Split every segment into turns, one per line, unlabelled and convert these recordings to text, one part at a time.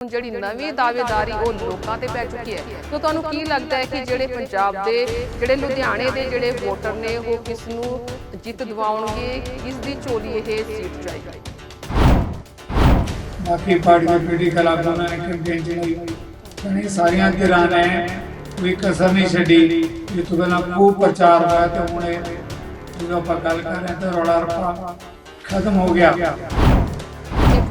ਜਿਹੜੀ ਨਵੀਂ ਦਾਅਵੇਦਾਰੀ ਉਹ ਲੋਕਾਂ ਤੇ ਪੈ ਚੁੱਕੀ ਹੈ। ਤਾਂ ਤੁਹਾਨੂੰ ਕੀ ਲੱਗਦਾ ਹੈ ਕਿ ਜਿਹੜੇ ਪੰਜਾਬ ਦੇ, ਜਿਹੜੇ ਲੁਧਿਆਣੇ ਦੇ ਜਿਹੜੇ ਵੋਟਰ ਨੇ, ਉਹ ਕਿਸ ਨੂੰ ਜਿੱਤ ਦਿਵਾਉਣਗੇ? ਕਿਸ ਦੀ ਝੋਲੀ ਇਹ ਸੀਟ ਜਾਏਗੀ?
ਬਾਕੀ ਪਾਰਟੀ ਪੋਲੀਟੀਕਲ ਆਗੂਆਂ ਨੇ ਕੈਂਪੇਨ ਚਲਾਈ ਯਾਨੀ ਸਾਰੀਆਂ ਧਿਰਾਂ ਨੇ ਕੋਈ ਕਸਰ ਨਹੀਂ ਛੱਡੀ। ਜੇ ਤੋਂ ਪਹਿਲਾਂ ਖੂਬ ਪ੍ਰਚਾਰ ਹੋਇਆ ਤੇ ਹੁਣ ਇਹ ਜਦੋਂ ਆਪਾਂ ਗੱਲ ਕਰ ਰਹੇ ਤਾਂ ਰੌਲਾ ਰੱਪਾ ਖਤਮ ਹੋ ਗਿਆ।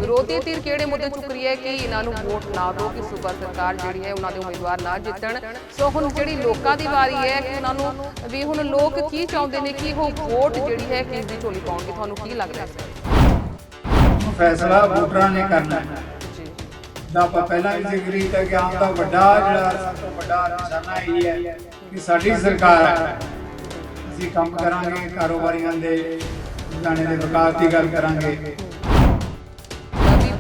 ਵਿਰੋਧੀ ਧਿਰ ਕਿਹੜੇ ਮੁੱਦੇ ਚੁੱਕ ਰਹੀ ਹੈ ਕਿ ਇਹਨਾਂ ਨੂੰ ਵੋਟ ਨਾ ਦਿਓ ਕਿ ਸੂਬਾ ਸਰਕਾਰ ਜਿਹੜੀ ਹੈ ਉਹਨਾਂ ਦੇ ਉਮੀਦਵਾਰ ਨਾ ਜਿੱਤਣ? ਸੋ ਹੁਣ ਜਿਹੜੀ ਲੋਕਾਂ ਦੀ ਵਾਰੀ ਹੈ ਕਿ ਉਹਨਾਂ ਨੂੰ ਵੀ ਹੁਣ ਲੋਕ ਕੀ ਚਾਹੁੰਦੇ ਨੇ ਕਿ ਉਹ ਵੋਟ ਜਿਹੜੀ ਹੈ ਕਿਸ ਦੀ ਝੋਲੀ ਪਾਉਣਗੇ? ਤੁਹਾਨੂੰ ਕੀ ਲੱਗਦਾ ਹੈ
ਫੈਸਲਾ ਵੋਟਰਾਂ ਨੇ ਕਰਨਾ ਹੈ।
ਜੀ।
ਦਾ ਆਪਾਂ ਪਹਿਲਾਂ ਵੀ ਜ਼ਿਕਰ ਕੀਤਾ ਕਿ ਆਮ ਦਾ ਵੱਡਾ ਜਿਹੜਾ ਸਭ ਤੋਂ ਵੱਡਾ ਨਿਸ਼ਾਨਾ ਇਹ ਹੈ ਕਿ ਸਾਡੀ ਸਰਕਾਰ ਅਸੀਂ ਕੰਮ ਕਰਾਂਗੇ ਕਾਰੋਬਾਰੀਆਂ ਦੇ ਲੁਧਿਆਣੇ ਦੇ ਵਿਕਾਸ ਦੀ ਗੱਲ ਕਰਾਂਗੇ।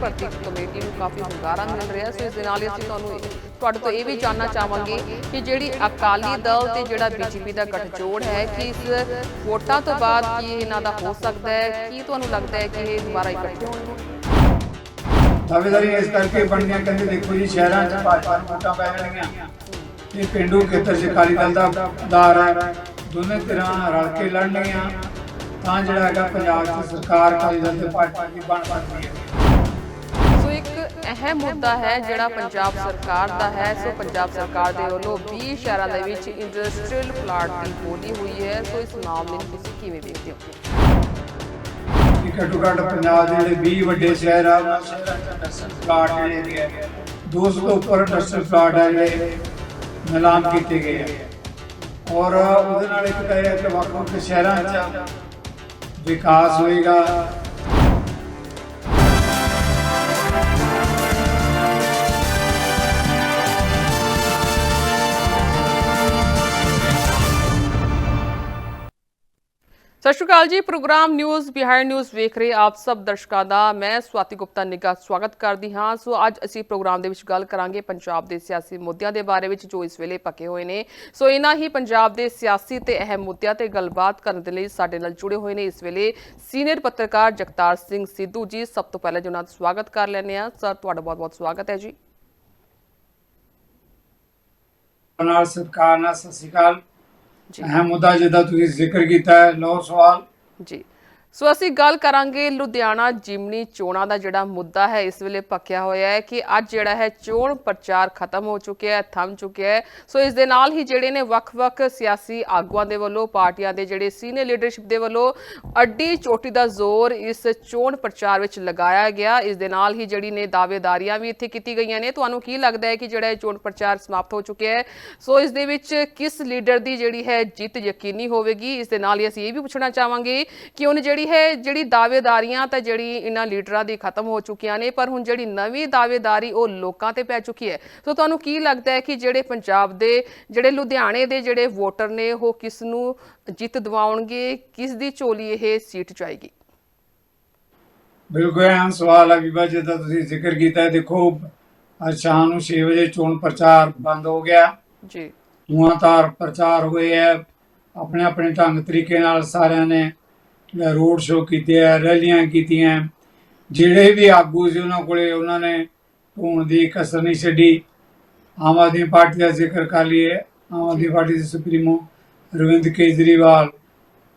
ਭਰਤੀ ਕਮੇਟੀ ਨੂੰ ਕਾਫੀ ਹੁੰਗਾਰਾ ਮਿਲ ਰਿਹਾ ਸੋ ਇਸ ਦੇ ਨਾਲ ਹੀ ਅਸੀਂ ਤੁਹਾਨੂੰ ਤੁਹਾਡੇ ਤੋਂ ਇਹ ਵੀ ਜਾਨਣਾ ਚਾਹਾਂਗੇ ਕਿ ਜਿਹੜੀ ਅਕਾਲੀ ਦਲ ਤੇ ਜਿਹੜਾ ਬੀਜੇਪੀ ਦਾ ਗੱਠਜੋੜ ਹੈ, ਕਿ ਇਸ ਵੋਟਾਂ ਤੋਂ ਬਾਅਦ ਕੀ ਇਹਨਾਂ ਦਾ ਹੋ ਸਕਦਾ ਹੈ, ਕੀ ਤੁਹਾਨੂੰ ਲੱਗਦਾ ਹੈ ਕਿ ਇਹ ਦੁਬਾਰਾ ਇਕੱਠੇ ਹੋਣਗੇ?
ਦਾਅਵੇਦਾਰੀ ਇਸ ਕਰਕੇ ਬਣਦੀਆਂ ਕਹਿੰਦੇ ਦੇਖੋ ਜੀ, ਸ਼ਹਿਰਾਂ 'ਚ ਭਾਜਪਾ ਨੂੰ ਵੋਟਾਂ ਪੈ ਜਾਣਗੀਆਂ। ਇਹ ਪਿੰਡੂ ਖੇਤਰ 'ਚ ਅਕਾਲੀ ਦਲ ਦਾ ਦਾਰ ਹੈ। ਦੋਨੇ ਧਿਰਾਂ ਰਲ ਕੇ ਲੜਨਗੀਆਂ। ਤਾਂ ਜਿਹੜਾ ਹੈਗਾ ਪੰਜਾਬ 'ਚ ਸਰਕਾਰ ਅਕਾਲੀ ਦਲ ਤੇ ਭਾਜਪਾ ਦੀ ਬਣ ਸਕਦੀ ਹੈ।
ਅਹਿਮ ਮੁੱਦਾ ਹੈ ਜਿਹੜਾ ਪੰਜਾਬ ਸਰਕਾਰ ਦਾ ਹੈ। ਸੋ ਪੰਜਾਬ ਸਰਕਾਰ ਦੇ ਵੱਲੋਂ 20 ਸ਼ਹਿਰਾਂ ਦੇ ਵਿੱਚ ਇੰਡਸਟਰੀਅਲ ਪਲਾਟ ਦੀ ਬੋਲੀ ਹੋਈ ਹੈ। ਸੋ ਇਸ ਮਾਮਲੇ ਨੂੰ ਤੁਸੀਂ ਕਿਵੇਂ ਵੇਖਦੇ ਹੋ?
ਕਿ ਘੱਟੋ ਘੱਟ ਪੰਜਾਬ ਦੇ ਜਿਹੜੇ 20 ਵੱਡੇ ਸ਼ਹਿਰ ਆ ਉਹਨਾਂ ਸ਼ਹਿਰਾਂ 'ਚ ਇੰਡਸਟਰੀਅਲ ਪਲਾਟ ਜਿਹੜੇ ਹੈਗੇ 200 ਤੋਂ ਉੱਪਰ ਇੰਡਸਟਰੀਅਲ ਪਲਾਟ ਆ ਜਿਹੜੇ ਨਿਲਾਮ ਕੀਤੇ ਗਏ ਆ। ਔਰ ਉਹਦੇ ਨਾਲ ਇੱਕ ਤਾਂ ਇਹ ਕਿ ਵੱਖ ਵੱਖ ਸ਼ਹਿਰਾਂ 'ਚ ਵਿਕਾਸ ਹੋਏਗਾ।
ਸਤਿ ਸ਼੍ਰੀ ਅਕਾਲ ਜੀ, ਪ੍ਰੋਗਰਾਮ ਨਿਊਜ਼ ਬਿਹਾਈਂਡ ਨਿਊਜ਼ ਵੇਖ ਰਹੇ ਆਪ ਸਭ ਦਰਸ਼ਕਾਂ ਦਾ। ਮੈਂ ਸਵਾਤੀ ਗੁਪਤਾ ਨਿੱਘਾ ਸਵਾਗਤ ਕਰਦੀ ਹਾਂ। ਸੋ ਅੱਜ ਅਸੀਂ ਪ੍ਰੋਗਰਾਮ ਦੇ ਵਿੱਚ ਗੱਲ ਕਰਾਂਗੇ ਪੰਜਾਬ ਦੇ ਸਿਆਸੀ ਮੁੱਦਿਆਂ ਦੇ ਬਾਰੇ ਵਿੱਚ, ਜੋ ਇਸ ਵੇਲੇ ਪੱਕੇ ਹੋਏ ਨੇ। ਸੋ ਇਹਨਾਂ ਹੀ ਪੰਜਾਬ ਦੇ ਸਿਆਸੀ ਤੇ ਅਹਿਮ ਮੁੱਦਿਆਂ ਤੇ ਗੱਲਬਾਤ ਕਰਨ ਦੇ ਲਈ ਸਾਡੇ ਨਾਲ ਜੁੜੇ ਹੋਏ ਨੇ ਇਸ ਵੇਲੇ ਸੀਨੀਅਰ ਪੱਤਰਕਾਰ ਜਗਤਾਰ ਸਿੰਘ ਸਿੱਧੂ ਜੀ। ਸਭ ਤੋਂ ਪਹਿਲਾਂ ਜੀ ਉਹਨਾਂ ਦਾ ਸਵਾਗਤ ਕਰ ਲੈਂਦੇ ਹਾਂ। ਸਰ, ਤੁਹਾਡਾ ਬਹੁਤ-ਬਹੁਤ ਸਵਾਗਤ ਹੈ ਜੀ।
ਨਾਲ ਸਰਕਾਰ ਨਾਲ ਸਤਿ ਸ਼੍ਰੀ ਅਕਾਲ।
ਜੀ
ਅਹਿਮ ਮੁੱਦਾ ਜਿਹਦਾ ਤੁਸੀਂ ਜ਼ਿਕਰ ਕੀਤਾ ਹੈ ਲੋ ਸਵਾਲ।
ਜੀ। ਸੋ ਅਸੀਂ ਗੱਲ ਕਰਾਂਗੇ ਲੁਧਿਆਣਾ ਜਿਮਨੀ ਚੋਣਾਂ ਦਾ ਜਿਹੜਾ ਮੁੱਦਾ ਹੈ, ਇਸ ਵੇਲੇ ਪੱਕਿਆ ਹੋਇਆ ਹੈ ਕਿ ਅੱਜ ਜਿਹੜਾ ਹੈ ਚੋਣ ਪ੍ਰਚਾਰ ਖਤਮ ਹੋ ਚੁੱਕਿਆ ਹੈ, ਥੰਮ ਚੁੱਕਿਆ ਹੈ। ਸੋ ਇਸ ਦੇ ਨਾਲ ਹੀ ਜਿਹੜੇ ਨੇ ਵੱਖ-ਵੱਖ ਸਿਆਸੀ ਆਗੂਆਂ ਦੇ ਵੱਲੋਂ, ਪਾਰਟੀਆਂ ਦੇ ਜਿਹੜੇ ਸੀਨੀਅਰ ਲੀਡਰਸ਼ਿਪ ਦੇ ਵੱਲੋਂ ਅੱਡੀ ਚੋਟੀ ਦਾ ਜ਼ੋਰ ਇਸ ਚੋਣ ਪ੍ਰਚਾਰ ਵਿੱਚ ਲਗਾਇਆ ਗਿਆ। ਇਸ ਦੇ ਨਾਲ ਹੀ ਜਿਹੜੀ ਨੇ ਦਾਅਵੇਦਾਰੀਆਂ ਵੀ ਇੱਥੇ ਕੀਤੀ ਗਈਆਂ ਨੇ। ਤੁਹਾਨੂੰ ਕੀ ਲੱਗਦਾ ਹੈ ਕਿ ਜਿਹੜਾ ਇਹ ਚੋਣ ਪ੍ਰਚਾਰ ਸਮਾਪਤ ਹੋ ਚੁੱਕਿਆ ਹੈ? ਸੋ ਇਸ ਦੇ ਵਿੱਚ ਕਿਸ ਲੀਡਰ ਦੀ ਜਿਹੜੀ ਹੈ ਜਿੱਤ ਯਕੀਨੀ ਹੋਵੇਗੀ? ਇਸ ਦੇ ਨਾਲ ਹੀ ਅਸੀਂ ਇਹ ਵੀ ਪੁੱਛਣਾ ਚਾਹਾਂਗੇ ਕਿ ਹੁਣ ਜਿਹੜੀ ਹੈ ਜਿਹੜੀ ਦਾਅਵੇਦਾਰੀਆਂ ਤਾਂ ਜਿਹੜੀ ਇਹਨਾਂ ਲੀਡਰਾਂ ਦੀ ਖਤਮ ਹੋ ਚੁੱਕੀਆਂ ਨੇ ਪਰ ਹੁਣ ਜਿਹੜੀ ਨਵੀਂ ਦਾਅਵੇਦਾਰੀ ਉਹ ਲੋਕਾਂ ਤੇ ਪੈ ਚੁੱਕੀ ਹੈ। ਸੋ ਤੁਹਾਨੂੰ ਕੀ ਲੱਗਦਾ ਹੈ ਕਿ ਜਿਹੜੇ ਪੰਜਾਬ ਦੇ ਜਿਹੜੇ ਲੁਧਿਆਣੇ ਦੇ ਜਿਹੜੇ ਵੋਟਰ ਨੇ ਉਹ ਕਿਸ ਨੂੰ ਜਿੱਤ ਦਿਵਾਉਣਗੇ? ਕਿਸ ਦੀ ਝੋਲੀ ਇਹ ਸੀਟ ਜਾਏਗੀ?
ਬਿਲਕੁਲ ਆਮ ਸਵਾਲ ਹੈ ਬੀਬਾ ਜਿਹਦਾ ਤੁਸੀਂ ਜ਼ਿਕਰ ਕੀਤਾ ਹੈ ਦੇਖੋ ਅੱਜ ਸ਼ਾਮ ਨੂੰ 6 ਵਜੇ ਚੋਣ ਪ੍ਰਚਾਰ ਬੰਦ ਹੋ ਗਿਆ।
ਜੀ।
ਧੂਆਂਧਾਰ ਪ੍ਰਚਾਰ ਹੋਏ ਹੈ। ਆਪਣੇ ਆਪਣੇ ਢੰਗ ਤਰੀਕੇ ਨਾਲ ਸਾਰਿਆਂ ਨੇ ਰੋਡ ਸ਼ੋਅ ਕੀਤੇ ਆ ਰੈਲੀਆਂ ਕੀਤੀਆਂ। ਜਿਹੜੇ ਵੀ ਆਗੂ ਸੀ ਉਹਨਾਂ ਕੋਲੇ ਉਹਨਾਂ ਨੇ ਢੂਣ ਦੀ ਕਸਰ ਨਹੀਂ ਛੱਡੀ। ਆਮ ਆਦਮੀ ਪਾਰਟੀ ਦਾ ਜ਼ਿਕਰ ਕਰ ਲਈਏ। ਆਮ ਆਦਮੀ ਪਾਰਟੀ ਦੇ ਸੁਪਰੀਮੋ ਅਰਵਿੰਦ ਕੇਜਰੀਵਾਲ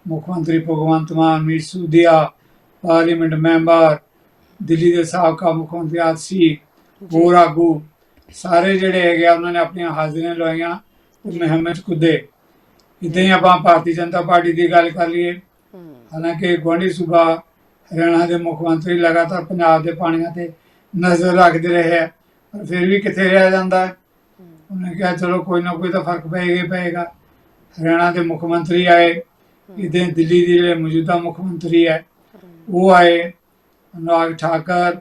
ਮੁੱਖ ਮੰਤਰੀ ਭਗਵੰਤ ਮਾਨ ਮੀਰ ਸੂਦੀਆ ਪਾਰਲੀਮੈਂਟ ਮੈਂਬਰ ਦਿੱਲੀ ਦੇ ਸਾਬਕਾ ਮੁੱਖ ਮੰਤਰੀ ਆਦਸੀ ਹੋਰ ਆਗੂ। ਸਾਰੇ ਜਿਹੜੇ ਹੈਗੇ ਆ, ਉਹਨਾਂ ਨੇ ਆਪਣੀਆਂ ਹਾਜ਼ਰੀਆਂ ਲਵਾਈਆਂ ਤੇ ਮੁਹਿੰਮ 'ਚ ਕੁੱਦੇ। ਇਦਾਂ ਹੀ ਆਪਾਂ ਭਾਰਤੀ ਜਨਤਾ ਪਾਰਟੀ ਦੀ ਗੱਲ ਕਰ ਲਈਏ। ਹਾਲਾਂਕਿ ਗੁਆਂਢੀ ਸੂਬਾ ਹਰਿਆਣਾ ਦੇ ਮੁੱਖ ਮੰਤਰੀ ਲਗਾਤਾਰ ਪੰਜਾਬ ਦੇ ਪਾਣੀਆਂ ਤੇ ਨਜ਼ਰ ਰੱਖਦੇ ਰਹੇ ਆ ਪਰ ਫਿਰ ਵੀ ਕਿੱਥੇ ਰਿਹਾ ਜਾਂਦਾ? ਹੈ ਉਹਨੇ ਕਿਹਾ ਚਲੋ ਕੋਈ ਨਾ ਕੋਈ ਤਾਂ ਫ਼ਰਕ ਪਏਗਾ ਹੀ ਪਏਗਾ। ਹਰਿਆਣਾ ਦੇ ਮੁੱਖ ਮੰਤਰੀ ਆਏ ਇਦਾਂ ਦਿੱਲੀ ਦੇ ਜਿਹੜੇ ਮੌਜੂਦਾ ਮੁੱਖ ਮੰਤਰੀ ਹੈ ਉਹ ਆਏ ਅਨੁਰਾਗ ਠਾਕਰ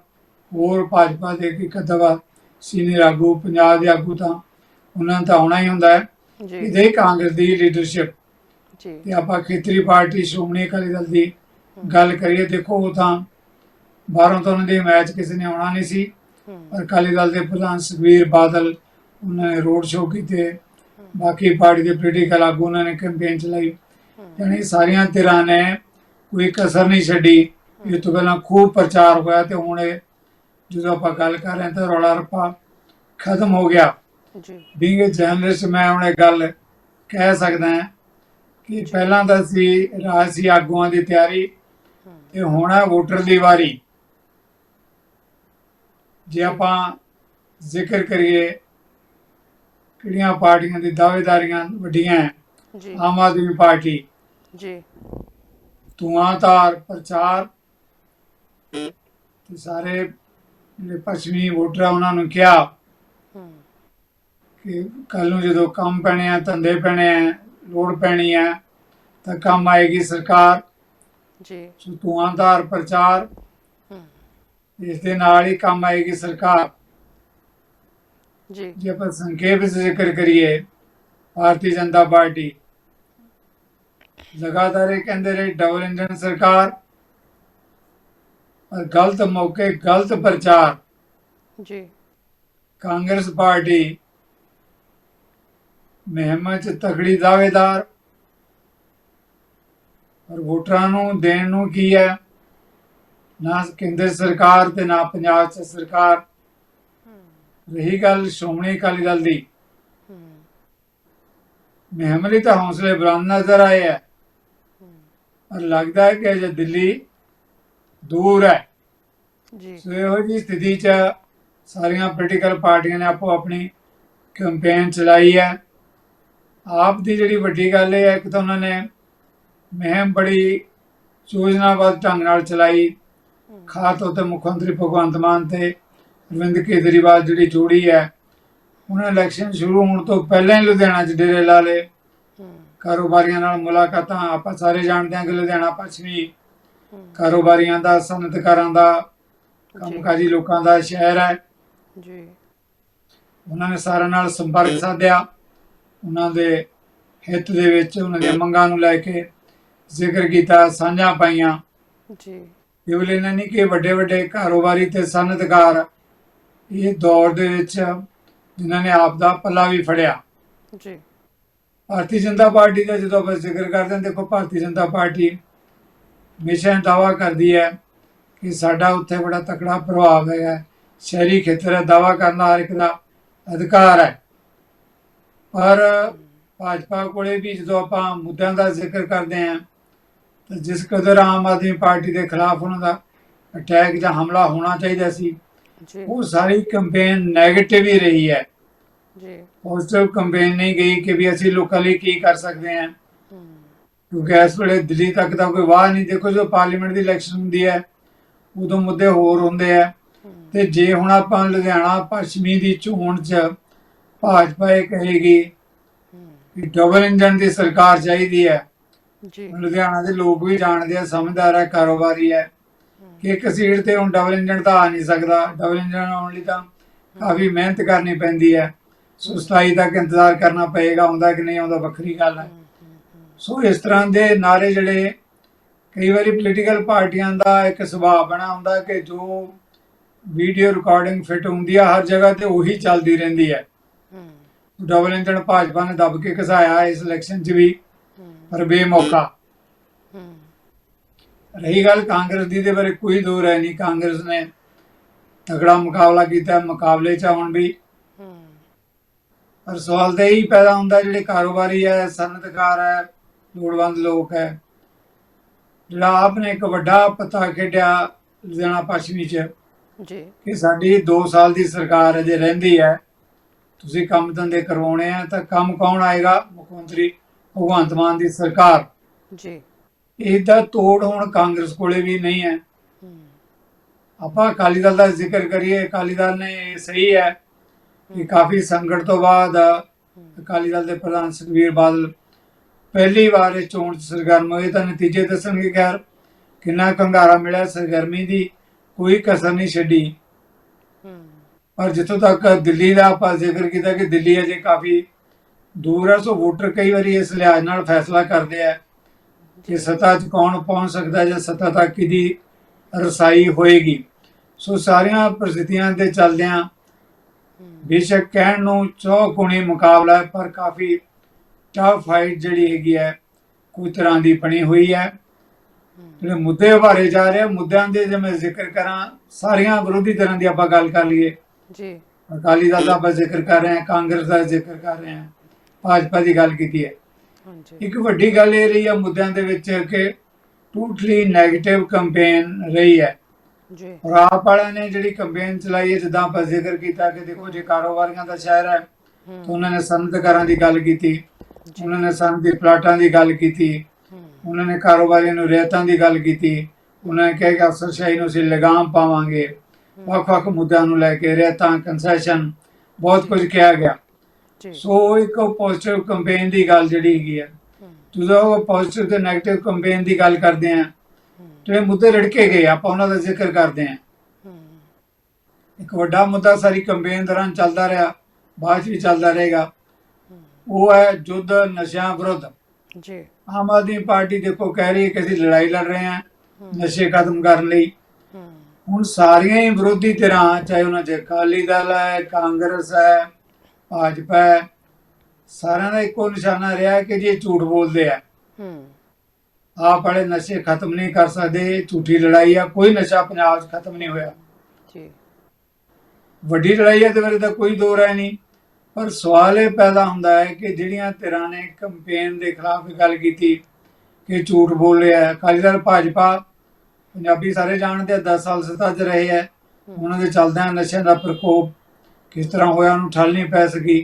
ਹੋਰ ਭਾਜਪਾ ਦੇ ਇੱਕ ਦਵਾ ਸੀਨੀਅਰ ਆਗੂ ਪੰਜਾਬ ਦੇ ਆਗੂ ਤਾਂ ਉਹਨਾਂ ਤਾਂ ਆਉਣਾ ਹੀ ਹੁੰਦਾ ਹੈ।
ਜੀ।
ਇਹਦੇ ਕਾਂਗਰਸ ਦੀ ਲੀਡਰਸ਼ਿਪ ਤੇ ਆਪਾਂ ਖੇਤਰੀ ਪਾਰਟੀ ਸ਼੍ਰੋਮਣੀ ਅਕਾਲੀ ਦਲ ਦੀ ਗੱਲ ਕਰੀਏ ਦੇਖੋ ਉਹ ਤਾਂ ਬਾਹਰੋਂ ਤਾਂ ਉਹਨਾਂ ਦੇ ਮੈਚ ਕਿਸੇ ਨੇ ਆਉਣਾ ਨਹੀਂ ਸੀ। ਪਰ ਅਕਾਲੀ ਦਲ ਦੇ ਪ੍ਰਧਾਨ ਸੁਖਬੀਰ ਬਾਦਲ ਉਹਨਾਂ ਨੇ ਰੋਡ ਸ਼ੋਅ ਕੀਤੇ। ਬਾਕੀ ਪਾਰਟੀ ਦੇ ਪੋਲੀਟੀਕਲ ਆਗੂ ਉਹਨਾਂ ਨੇ ਕੈਂਪੇਨ ਚਲਾਈ। ਯਾਨੀ ਸਾਰੀਆਂ ਧਿਰਾਂ ਨੇ ਕੋਈ ਕਸਰ ਨਹੀਂ ਛੱਡੀ। ਇਹ ਤੋਂ ਪਹਿਲਾਂ ਖੂਬ ਪ੍ਰਚਾਰ ਹੋਇਆ ਤੇ ਹੁਣ ਇਹ ਜਦੋਂ ਆਪਾਂ ਗੱਲ ਕਰ ਰਹੇ ਤਾਂ ਰੌਲਾ ਰੱਪਾ ਖਤਮ ਹੋ ਗਿਆ।
ਜੀ।
ਬੀਇੰਗ ਅ ਜਰਨਲਿਸਟ ਮੈਂ ਹੁਣ ਇਹ ਗੱਲ ਕਹਿ ਸਕਦਾ ਹਾਂ ਕਿ ਪਹਿਲਾਂ ਤਾਂ ਸੀ ਰਾਜਸੀ ਆਗੂਆਂ ਦੀ ਤਿਆਰੀ ਤੇ ਹੁਣ ਹੈ ਵੋਟਰ ਦੀ ਵਾਰੀ। ਜੇ ਆਪਾਂ ਜ਼ਿਕਰ ਕਰੀਏ ਕਿਹੜੀਆਂ ਪਾਰਟੀਆਂ ਦੀ ਦਾਅਵੇਦਾਰੀਆਂ ਵੱਡੀਆਂ
ਜੀ।
ਆਮ ਆਦਮੀ ਪਾਰਟੀ।
ਜੀ।
ਧੂਆਂਧਾਰ ਪ੍ਰਚਾਰ ਤੇ ਸਾਰੇ ਜਿਹੜੇ ਪੱਛਮੀ ਵੋਟਰ ਉਹਨਾਂ ਨੂੰ ਕਿਹਾ ਕਿ ਕੱਲ ਨੂੰ ਜਦੋਂ ਕੰਮ ਪੈਣੇ ਆ ਧੰਦੇ ਪੈਣੇ ਆ ਲੋੜ ਪੈਣੀ ਆ ਤਾਂ ਕੰਮ ਆਏਗੀ ਸਰਕਾਰ।
ਜੀ।
ਸੋ ਧੂਆਂਧਾਰ ਪ੍ਰਚਾਰ।
ਹੂੰ।
ਇਸ ਦੇ ਨਾਲ ਹੀ ਕੰਮ ਆਏਗੀ ਸਰਕਾਰ।
ਜੀ।
ਜੇ ਆਪਾਂ ਸੰਖੇਪ ਵਿੱਚ ਜ਼ਿਕਰ ਕਰੀਏ ਭਾਰਤੀ ਜਨਤਾ ਪਾਰਟੀ ਲਗਾਤਾਰ ਇਹ ਕਹਿੰਦੇ ਰਹੇ ਡਬਲ ਇੰਜਨ ਸਰਕਾਰ ਪਰ ਗਲਤ ਮੌਕੇ ਗਲਤ ਪ੍ਰਚਾਰ।
ਜੀ।
ਕਾਂਗਰਸ ਪਾਰਟੀ ਮਹਿਮਾ ਚ ਤਕੜੀ ਦਾਅਵੇਦਾਰ। ਔਰ ਵੋਟਰਾਂ ਨੂੰ ਦੇਣ ਨੂੰ ਕੀ ਹੈ? ਨਾ ਕੇਂਦਰ ਸਰਕਾਰ ਤੇ ਨਾ ਪੰਜਾਬ ਚ ਸਰਕਾਰ। ਰਹੀ ਗੱਲ ਸ਼੍ਰੋਮਣੀ ਅਕਾਲੀ ਦਲ ਦੀ। ਮਹਿਮਲੀ ਤਾਂ ਹੌਸਲੇ ਬੁਲੰਦ ਨਜ਼ਰ ਆਏ ਹੈ। ਪਰ ਲੱਗਦਾ ਹੈ ਕਿ ਅਜੇ ਦਿੱਲੀ ਦੂਰ ਹੈ।
ਜੀ।
ਸੋ ਇਹੋ ਜਿਹੀ ਸਥਿਤੀ 'ਚ ਸਾਰੀਆਂ ਪੋਲੀਟੀਕਲ ਪਾਰਟੀਆਂ ਨੇ ਆਪੋ ਆਪਣੀ ਕੈਂਪੇਨ ਚਲਾਈ ਹੈ। ਆਪ ਦੀ ਜਿਹੜੀ ਵੱਡੀ ਗੱਲ ਇਹ ਹੈ ਕਿ ਤਾਂ ਉਹਨਾਂ ਨੇ ਮਹਿਮ ਬੜੀ ਯੋਜਨਾਬੱਧ ਢੰਗ ਨਾਲ ਚਲਾਈ। ਖਾਸ ਤੌਰ ਤੇ ਮੁੱਖ ਮੰਤਰੀ ਭਗਵੰਤ ਮਾਨ ਤੇ ਅਰਵਿੰਦ ਕੇਜਰੀਵਾਲ ਜਿਹੜੀ ਜੋੜੀ ਹੈ ਉਹਨਾਂ ਇਲੈਕਸ਼ਨ ਸ਼ੁਰੂ ਹੋਣ ਤੋਂ ਪਹਿਲਾਂ ਹੀ ਲੁਧਿਆਣਾ 'ਚ ਡੇਰੇ ਲਾ ਲਏ। ਕਾਰੋਬਾਰੀਆਂ ਨਾਲ ਮੁਲਾਕਾਤਾਂ ਆਪਾਂ ਸਾਰੇ ਜਾਣਦੇ ਹਾਂ ਕਿ ਲੁਧਿਆਣਾ ਪੱਛਮੀ ਕਾਰੋਬਾਰੀਆਂ ਦਾ ਸਨਅਤਕਾਰਾਂ ਦਾ ਕੰਮਕਾਜੀ ਲੋਕਾਂ ਦਾ ਸ਼ਹਿਰ ਹੈ।
ਜੀ।
ਉਹਨਾਂ ਨੇ ਸਾਰਿਆਂ ਨਾਲ ਸੰਪਰਕ ਸਾਧਿਆ। ਉਹਨਾਂ ਦੇ ਹਿੱਤ ਦੇ ਵਿੱਚ ਉਹਨਾਂ ਦੀਆਂ ਮੰਗਾਂ ਨੂੰ ਲੈ ਕੇ ਜ਼ਿਕਰ ਕੀਤਾ ਸਾਂਝਾਂ ਪਾਈਆਂ।
ਜੀ।
ਕੇਵਲ ਇਹਨਾਂ ਨਹੀਂ ਕਿ ਵੱਡੇ ਵੱਡੇ ਕਾਰੋਬਾਰੀ ਤੇ ਸਨਅਤਕਾਰ ਇਹ ਦੌਰ ਦੇ ਵਿੱਚ ਜਿਨ੍ਹਾਂ ਨੇ ਆਪ ਦਾ ਪੱਲਾ ਵੀ ਫੜਿਆ।
ਜੀ।
ਭਾਰਤੀ ਜਨਤਾ ਪਾਰਟੀ ਦਾ ਜਦੋਂ ਆਪਾਂ ਜ਼ਿਕਰ ਕਰਦੇ ਹਾਂ ਦੇਖੋ ਭਾਰਤੀ ਜਨਤਾ ਪਾਰਟੀ ਹਮੇਸ਼ਾ ਦਾਵਾ ਕਰਦੀ ਹੈ ਕਿ ਸਾਡਾ ਉੱਥੇ ਬੜਾ ਤਕੜਾ ਪ੍ਰਭਾਵ ਹੈਗਾ। ਸ਼ਹਿਰੀ ਖੇਤਰ ਹੈ ਦਾਵਾ ਕਰਨ ਦਾ ਹਰ ਇੱਕ ਦਾ ਅਧਿਕਾਰ ਹੈ। ਪਰ ਭਾਜਪਾ ਕੋਲੇ ਵੀ ਜਦੋਂ ਆਪਾਂ ਮੁੱਦਿਆਂ ਦਾ ਜ਼ਿਕਰ ਕਰਦੇ ਹਾਂ ਤਾਂ ਜਿਸ ਕਦਰ ਆਮ ਆਦਮੀ ਪਾਰਟੀ ਦੇ ਖਿਲਾਫ ਉਹਨਾਂ ਦਾ ਅਟੈਕ ਜਾਂ ਹਮਲਾ ਹੋਣਾ ਚਾਹੀਦਾ ਸੀ
ਜੀ।
ਉਹ ਸਾਰੀ ਕੈਂਪੇਨ 네ਗੇਟਿਵ ਹੀ ਰਹੀ ਹੈ।
ਜੀ।
ਪੋਜ਼ਿਟਿਵ ਕੈਂਪੇਨ ਨਹੀਂ ਗਈ ਕਿ ਵੀ ਅਸੀਂ ਲੋਕਾਂ ਲਈ ਕੀ ਕਰ ਸਕਦੇ ਹਾਂ। ਕਿਉਂਕਿ ਇਸ ਵੇਲੇ ਦਿੱਲੀ ਤੱਕ ਦਾ ਕੋਈ ਵਾਹ ਨਹੀਂ ਦੇਖੋ ਜਦੋਂ ਪਾਰਲੀਮੈਂਟ ਦੀ ਇਲੈਕਸ਼ਨ ਹੁੰਦੀ ਹੈ ਉਦੋਂ ਮੁੱਦੇ ਹੋਰ ਹੁੰਦੇ ਆ। ਤੇ ਜੇ ਹੁਣ ਆਪਾਂ ਲੁਧਿਆਣਾ ਪੱਛਮੀ ਦੀ ਚੋਣ 'ਚ ਭਾਜਪਾ ਇਹ ਕਹੇਗੀ ਕਿ ਡਬਲ ਇੰਜਨ ਦੀ ਸਰਕਾਰ ਚਾਹੀਦੀ ਹੈ।
ਜੀ।
ਲੁਧਿਆਣਾ ਦੇ ਲੋਕ ਵੀ ਜਾਣਦੇ ਆ ਸਮਝਦਾਰ ਹੈ ਕਾਰੋਬਾਰੀ ਹੈ ਕਿ ਇੱਕ ਸੀਟ ਤੇ ਹੁਣ ਡਬਲ ਇੰਜਨ ਤਾਂ ਆ ਨਹੀਂ ਸਕਦਾ। ਡਬਲ ਇੰਜਨ ਆਉਣ ਲਈ ਤਾਂ ਕਾਫੀ ਮਿਹਨਤ ਕਰਨੀ ਪੈਂਦੀ ਹੈ। ਸੋ 27 ਤੱਕ ਇੰਤਜ਼ਾਰ ਕਰਨਾ ਪਏਗਾ ਆਉਂਦਾ ਕਿ ਨਹੀਂ ਆਉਂਦਾ ਵੱਖਰੀ ਗੱਲ ਹੈ। ਸੋ ਇਸ ਤਰ੍ਹਾਂ ਦੇ ਨਾਰੇ ਜਿਹੜੇ ਕਈ ਵਾਰੀ ਪੋਲੀਟੀਕਲ ਪਾਰਟੀਆਂ ਦਾ ਇੱਕ ਸੁਭਾਅ ਬਣਾ ਹੁੰਦਾ ਕਿ ਜੋ ਵੀਡੀਓ ਰਿਕਾਰਡਿੰਗ ਫਿੱਟ ਹੁੰਦੀ ਆ ਹਰ ਜਗ੍ਹਾ ਤੇ ਉਹੀ ਚੱਲਦੀ ਰਹਿੰਦੀ ਹੂੰ। ਡਬਲ ਇੰਜਨ ਭਾਜਪਾ ਨੇ ਦੱਬ ਕੇ ਘਸਾਇਆ ਇਸ ਇਲੈਕਸ਼ਨ 'ਚ ਵੀ ਪਰ ਬੇਮੌਕਾ। ਰਹੀ ਗੱਲ ਕਾਂਗਰਸ ਦੀ ਦੇ ਬਾਰੇ ਕੋਈ ਦੂਰ ਹੈ ਨਹੀਂ। ਕਾਂਗਰਸ ਨੇ ਤਗੜਾ ਮੁਕਾਬਲਾ ਕੀਤਾ ਮੁਕਾਬਲੇ 'ਚ ਹੁਣ ਵੀ। ਪਰ ਸਵਾਲ ਤਾਂ ਇਹੀ ਪੈਦਾ ਹੁੰਦਾ ਜਿਹੜੇ ਕਾਰੋਬਾਰੀ ਹੈ ਸਨਅਤਕਾਰ ਹੈ ਲੋੜਵੰਦ ਲੋਕ ਹੈ। ਜਿਹੜਾ ਆਪ ਨੇ ਇੱਕ ਵੱਡਾ ਪਤਾ ਖੇਡਿਆ ਲੁਧਿਆਣਾ ਪੱਛਮੀ 'ਚ
ਜੀ।
ਕਿ ਸਾਡੀ 2 ਸਾਲ ਦੀ ਸਰਕਾਰ ਅਜੇ ਰਹਿੰਦੀ ਹੈ। ਤੁਸੀਂ ਕੰਮ ਧੰਦੇ ਕਰਵਾਉਣੇ ਆ ਤਾਂ ਕੰਮ ਕੌਣ ਆਏਗਾ? ਮੁੱਖ ਮੰਤਰੀ ਭਗਵੰਤ ਮਾਨ ਦੀ ਸਰਕਾਰ।
ਜੀ।
ਇਹਦਾ ਤੋੜ ਹੁਣ ਕਾਂਗਰਸ ਕੋਲੇ ਵੀ ਨਹੀਂ ਹੈ। ਆਪਾਂ ਅਕਾਲੀ ਦਲ ਦਾ ਜ਼ਿਕਰ ਕਰੀਏ ਅਕਾਲੀ ਦਲ ਨੇ ਇਹ ਸਹੀ ਹੈ ਕਿ ਕਾਫੀ ਸੰਕਟ ਤੋਂ ਬਾਅਦ ਅਕਾਲੀ ਦਲ ਦੇ ਪ੍ਰਧਾਨ ਸੁਖਬੀਰ ਬਾਦਲ ਪਹਿਲੀ ਵਾਰ ਇਹ ਚੋਣ 'ਚ ਸਰਗਰਮ ਹੋਏ ਤਾਂ ਨਤੀਜੇ ਦੱਸਣਗੇ ਖੈਰ। ਕਿੰਨਾ ਕੰਗਾਰਾ ਮਿਲਿਆ ਸਰਗਰਮੀ ਦੀ ਕੋਈ ਕਸਰ ਨਹੀਂ ਛੱਡੀ। ਪਰ ਜਿੱਥੋਂ ਤੱਕ ਦਿੱਲੀ ਦਾ ਆਪਾਂ ਜ਼ਿਕਰ ਕੀਤਾ ਕਿ ਦਿੱਲੀ ਅਜੇ ਕਾਫੀ ਦੂਰ ਹੈ ਸੋ ਵੋਟਰ ਕਈ ਵਾਰੀ ਇਸ ਲਿਹਾਜ਼ ਨਾਲ ਫੈਸਲਾ ਕਰਦੇ ਆ ਕਿ ਸੱਤਾ 'ਚ ਕੌਣ ਪਹੁੰਚ ਸਕਦਾ ਜਾਂ ਸੱਤਾ ਤੱਕ ਕਿਹਦੀ ਰਸਾਈ ਹੋਏਗੀ। ਸੋ ਸਾਰੀਆਂ ਪ੍ਰਸਥਿਤੀਆਂ ਦੇ ਚੱਲਦਿਆਂ ਬੇਸ਼ੱਕ ਕਹਿਣ ਨੂੰ ਚੌਕੁਣੀ ਮੁਕਾਬਲਾ ਹੈ, ਪਰ ਕਾਫੀ ਟਫ ਫਾਈਟ ਜਿਹੜੀ ਹੈਗੀ ਹੈ, ਕੋਈ ਤਰ੍ਹਾਂ ਦੀ ਬਣੀ ਹੋਈ ਹੈ। ਜਿਹੜੇ ਮੁੱਦੇ ਉਭਾਰੇ ਜਾ ਰਹੇ ਮੁੱਦਿਆਂ ਦੇ ਜੇ ਮੈਂ ਜ਼ਿਕਰ ਕਰਾਂ, ਸਾਰੀਆਂ ਵਿਰੋਧੀ ਤਰ੍ਹਾਂ ਦੀ ਆਪਾਂ ਗੱਲ ਕਰ ਲਈਏ।
ਜੀ।
ਅਕਾਲੀ ਦਲ ਦਾ ਆਪਾਂ ਜ਼ਿਕਰ ਕਰ ਰਹੇ ਹਾਂ ਕਾਂਗਰਸ ਦਾ ਜ਼ਿਕਰ ਕਰ ਰਹੇ ਹਾਂ ਭਾਜਪਾ ਦੀ ਗੱਲ ਕੀਤੀ ਹੈ।
ਹਾਂਜੀ।
ਇੱਕ ਵੱਡੀ ਗੱਲ ਇਹ ਰਹੀ ਹੈ ਮੁੱਦਿਆਂ ਦੇ ਵਿੱਚ ਕਿ ਟੋਟਲੀ 네ਗੇਟਿਵ ਕੈਂਪੇਨ ਰਹੀ ਹੈ।
ਜੀ।
ਔਰ ਆਪ ਵਾਲਿਆਂ ਨੇ ਜਿਹੜੀ ਕੈਂਪੇਨ ਚਲਾਈ ਹੈ ਜਿੱਦਾਂ ਆਪਾਂ ਜ਼ਿਕਰ ਕੀਤਾ ਕਿ ਦੇਖੋ ਜੇ ਕਾਰੋਬਾਰੀਆਂ ਦਾ ਸ਼ਹਿਰ ਹੈ ਤਾਂ ਉਹਨਾਂ ਨੇ ਸਨਅਤਕਾਰਾਂ ਦੀ ਗੱਲ ਕੀਤੀ ਉਹਨਾਂ ਨੇ ਸਨਅਤ ਦੇ ਪਲਾਟਾਂ ਦੀ ਗੱਲ ਕੀਤੀ ਉਹਨਾਂ ਨੇ ਕਾਰੋਬਾਰੀਆਂ ਨੂੰ ਰਿਆਇਤਾਂ ਦੀ ਗੱਲ ਕੀਤੀ ਉਹਨਾਂ ਨੇ ਕਿਹਾ ਕਿ ਅਫਸਰਸ਼ਾਹੀ ਨੂੰ ਅਸੀਂ ਲਗਾਮ ਪਾਵਾਂਗੇ। ਵੱਖ-ਵੱਖ ਮੁੱਦਿਆਂ ਨੂੰ ਲੈ ਕੇ ਰਿਆਇਤਾਂ ਕੰਸੈਸ਼ਨ ਬਹੁਤ ਕੁਝ ਕਿਹਾ ਗਿਆ।
ਜੀ।
ਸੋ ਇੱਕ ਪੋਜ਼ਿਟਿਵ ਕੈਂਪੇਨ ਦੀ ਗੱਲ ਜਿਹੜੀ ਹੈਗੀ ਹੈ
ਹੂੰ
ਜਦੋਂ ਉਹ ਪੋਜ਼ਿਟਿਵ ਤੇ 네ਗੇਟਿਵ ਕੈਂਪੇਨ ਦੀ ਗੱਲ ਕਰਦੇ ਆ ਜਿਹੜੇ ਮੁੱਦੇ ਰੜਕੇ ਗਏ ਆਪਾਂ ਉਹਨਾਂ ਦਾ ਜ਼ਿਕਰ ਕਰਦੇ ਆ। ਇੱਕ ਵੱਡਾ ਮੁੱਦਾ ਸਾਰੀ ਕੈਂਪੇਨ ਦੌਰਾਨ ਚੱਲਦਾ ਰਿਹਾ ਬਾਅਦ ਵੀ ਚੱਲਦਾ ਰਹੇਗਾ। ਉਹ ਹੈ ਜੁੱਧ ਨਸ਼ਿਆਂ ਵਿਰੁੱਧ।
ਜੀ।
ਆਮ ਆਦਮੀ ਪਾਰਟੀ ਦੇਖੋ ਕਹਿ ਰਹੀ ਹੈ ਕਿ ਅਸੀਂ ਲੜਾਈ ਲੜ ਰਹੇ ਹਾਂ
ਹੂੰ
ਨਸ਼ੇ ਖਤਮ ਕਰਨ ਲਈ। ਹੁਣ ਸਾਰੀਆਂ ਹੀ ਵਿਰੋਧੀ ਧਿਰਾਂ ਚਾਹੇ ਉਹਨਾਂ 'ਚ ਅਕਾਲੀ ਦਲ ਹੈ ਕਾਂਗਰਸ ਹੈ ਭਾਜਪਾ ਹੈ ਸਾਰਿਆਂ ਦਾ ਇੱਕੋ ਨਿਸ਼ਾਨਾ ਰਿਹਾ ਹੈ ਕਿ ਜੀ ਝੂਠ ਬੋਲਦੇ ਆ।
ਹੂੰ।
ਆਪ ਵਾਲੇ ਨਸ਼ੇ ਖਤਮ ਨਹੀਂ ਕਰ ਸਕਦੇ ਝੂਠੀ ਲੜਾਈ ਆ ਕੋਈ ਨਸ਼ਾ ਪੰਜਾਬ 'ਚ ਖਤਮ ਨਹੀਂ ਹੋਇਆ।
ਜੀ।
ਵੱਡੀ ਲੜਾਈ ਹੈ ਤੇ ਬਾਰੇ ਤਾਂ ਕੋਈ ਦੋ ਰਾਏ ਨਹੀਂ। ਪਰ ਸਵਾਲ ਇਹ ਪੈਦਾ ਹੁੰਦਾ ਹੈ ਕਿ ਜਿਹੜੀਆਂ ਧਿਰਾਂ ਨੇ ਕੰਪੇਨ ਦੇ ਖਿਲਾਫ ਗੱਲ ਕੀਤੀ ਕਿ ਝੂਠ ਬੋਲ ਰਿਹਾ ਹੈ ਅਕਾਲੀ ਦਲ ਭਾਜਪਾ ਪੰਜਾਬੀ ਸਾਰੇ ਜਾਣਦੇ ਆ 10 ਸਾਲ ਸੱਤਾ 'ਚ ਰਹੇ ਹੈ ਉਹਨਾਂ ਦੇ ਚੱਲਦਿਆਂ ਨਸ਼ਿਆਂ ਦਾ ਪ੍ਰਕੋਪ ਕਿਸ ਤਰ੍ਹਾਂ ਹੋਇਆ ਉਹਨੂੰ ਠੱਲ ਨਹੀਂ ਪੈ ਸਕੀ।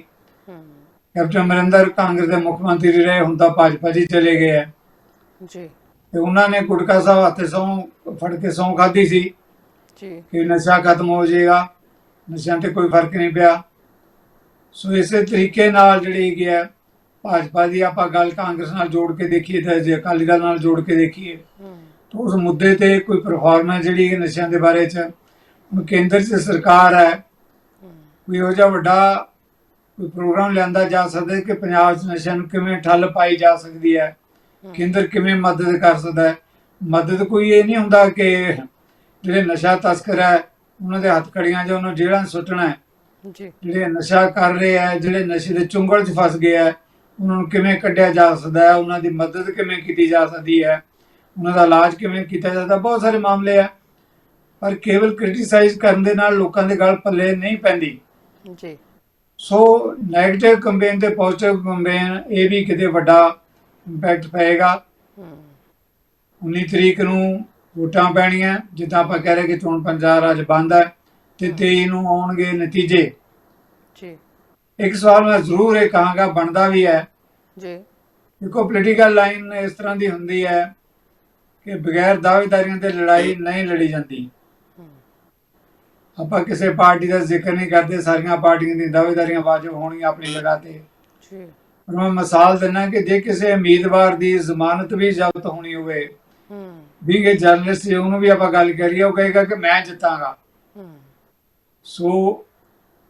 ਕੈਪਟਨ ਅਮਰਿੰਦਰ ਕਾਂਗਰਸ ਦੇ ਮੁੱਖ ਮੰਤਰੀ ਰਹੇ ਹੁਣ ਤਾਂ ਭਾਜਪਾ ਜੀ ਚਲੇ ਗਏ
ਜੀ।
ਤੇ ਉਹਨਾਂ ਨੇ ਗੁਟਕਾ ਸਾਹਿਬ ਹੱਥੇ ਸਹੁੰ ਫੜ ਕੇ ਸਹੁੰ ਖਾਧੀ ਸੀ
ਜੀ।
ਕਿ ਨਸ਼ਾ ਖਤਮ ਹੋ ਜਾਏਗਾ ਨਸ਼ਿਆਂ ਤੇ ਕੋਈ ਫ਼ਰਕ ਨਹੀਂ ਪਿਆ। ਸੋ ਇਸੇ ਤਰੀਕੇ ਨਾਲ ਜਿਹੜੀ ਹੈ ਭਾਜਪਾ ਦੀ ਆਪਾਂ ਗੱਲ ਕਾਂਗਰਸ ਨਾਲ ਜੋੜ ਕੇ ਦੇਖੀਏ ਤੇ ਜੇ ਅਕਾਲੀ ਦਲ ਨਾਲ ਜੋੜ ਕੇ ਦੇਖੀਏ। ਉਸ ਮੁੱਦੇ ਤੇ ਕੋਈ ਪਰਫਾਰਮੈਂਸ ਜਿਹੜੀ ਹੈ ਨਸ਼ਿਆਂ ਦੇ ਬਾਰੇ ਚ ਹੁਣ ਕੇਂਦਰ 'ਚ ਸਰਕਾਰ ਹੈ
ਹੂੰ
ਕੋਈ ਇਹੋ ਜਿਹਾ ਵੱਡਾ ਕੋਈ ਪ੍ਰੋਗਰਾਮ ਲਿਆਂਦਾ ਜਾ ਸਕਦਾ ਹੈ ਕਿ ਪੰਜਾਬ 'ਚ ਨਸ਼ਿਆਂ ਨੂੰ ਕਿਵੇਂ ਠੱਲ ਪਾਈ ਜਾ ਸਕਦੀ ਹੈ?
ਹੂੰ।
ਕੇਂਦਰ ਕਿਵੇਂ ਮਦਦ ਕਰ ਸਕਦਾ ਹੈ? ਮਦਦ ਕੋਈ ਇਹ ਨਹੀਂ ਹੁੰਦਾ ਕਿ ਜਿਹੜੇ ਨਸ਼ਾ ਤਸਕਰ ਹੈ ਉਹਨਾਂ ਦੇ ਹੱਥ ਕੜੀਆਂ ਜਾਂ ਉਹਨਾਂ ਜੇਲ੍ਹਾਂ 'ਚ ਸੁੱਟਣਾ ਹੈ।
ਜੀ।
ਜਿਹੜੇ ਨਸ਼ਾ ਕਰ ਰਹੇ ਹੈ ਜਿਹੜੇ ਨਸ਼ੇ ਦੇ ਚੁੰਗਲ 'ਚ ਫਸ ਗਏ ਹੈ ਉਹਨਾਂ ਨੂੰ ਕਿਵੇਂ ਕੱਢਿਆ ਜਾ ਸਕਦਾ ਹੈ? ਉਹਨਾਂ ਦੀ ਮਦਦ ਕਿਵੇਂ ਕੀਤੀ ਜਾ ਸਕਦੀ ਹੈ? ਉਹਨਾਂ ਦਾ ਇਲਾਜ ਕਿਵੇਂ ਕੀਤਾ ਜਾਂਦਾ ਬਹੁਤ ਸਾਰੇ ਮਾਮਲੇ ਹੈ ਪਰ ਕੇਵਲ ਕ੍ਰਿਟਿਸਾਈਜ਼ ਕਰਨ ਦੇ ਨਾਲ ਲੋਕਾਂ ਦੇ ਗਲ ਪੱਲੇ ਨਹੀਂ ਪੈਂਦੀ।
ਜੀ।
ਸੋ 네ਗੇਟਿਵ ਕੈਂਪੇਨ ਤੇ ਪੋਜ਼ਿਟਿਵ ਕੈਂਪੇਨ ਇਹ ਵੀ ਕਿਤੇ ਵੱਡਾ ਇੰਪੈਕਟ ਪਏਗਾ।
ਹੂੰ
19 ਤਰੀਕ ਨੂੰ ਵੋਟਾਂ ਪੈਣੀਆਂ ਜਿੱਦਾਂ ਆਪਾਂ ਕਹਿ ਰਹੇ ਕਿ ਚੋਣ ਪੰਜਾਬ ਅੱਜ ਬੰਦ ਹੈ ਤੇ 23 ਨੂੰ ਆਉਣਗੇ ਨਤੀਜੇ।
ਜੀ।
ਇੱਕ ਸਵਾਲ ਮੈਂ ਜ਼ਰੂਰ ਇਹ ਕਹਾਂਗਾ ਬਣਦਾ ਵੀ ਹੈ।
ਜੀ।
ਦੇਖੋ ਪੋਲੀਟੀਕਲ ਲਾਈਨ ਇਸ ਤਰ੍ਹਾਂ ਦੀ ਹੁੰਦੀ ਹੈ ਕਿ ਬਗੈਰ ਦਾਅਵੇਦਾਰੀਆਂ ਤੇ ਲੜਾਈ ਨਹੀਂ ਲੜੀ ਜਾਂਦੀ। ਆਪਾਂ ਕਿਸੇ ਪਾਰਟੀ ਦਾ ਜ਼ਿਕਰ ਨਹੀਂ ਕਰਦੇ ਸਾਰੀਆਂ ਪਾਰਟੀਆਂ ਦੀਆਂ ਦਾਅਵੇਦਾਰੀਆਂ ਵਾਜਬ ਹੋਣਗੀਆਂ ਆਪਣੀ ਜਗ੍ਹਾ ਤੇ।
ਜੀ।
ਪਰ ਮੈਂ ਮਿਸਾਲ ਦਿੰਦਾ ਕਿ ਜੇ ਕਿਸੇ ਉਮੀਦਵਾਰ ਦੀ ਜ਼ਮਾਨਤ ਵੀ ਜ਼ਬਤ ਹੋਣੀ ਹੋਵੇ
ਹੂੰ।
ਵੀ ਇਹ ਜਰਨਲਿਸਟ ਜੇ ਉਹਨੂੰ ਵੀ ਆਪਾਂ ਗੱਲ ਕਰੀਏ ਉਹ ਕਹੇਗਾ ਕਿ ਮੈਂ ਜਿੱਤਾਂਗਾ।
ਹੂੰ।
ਸੋ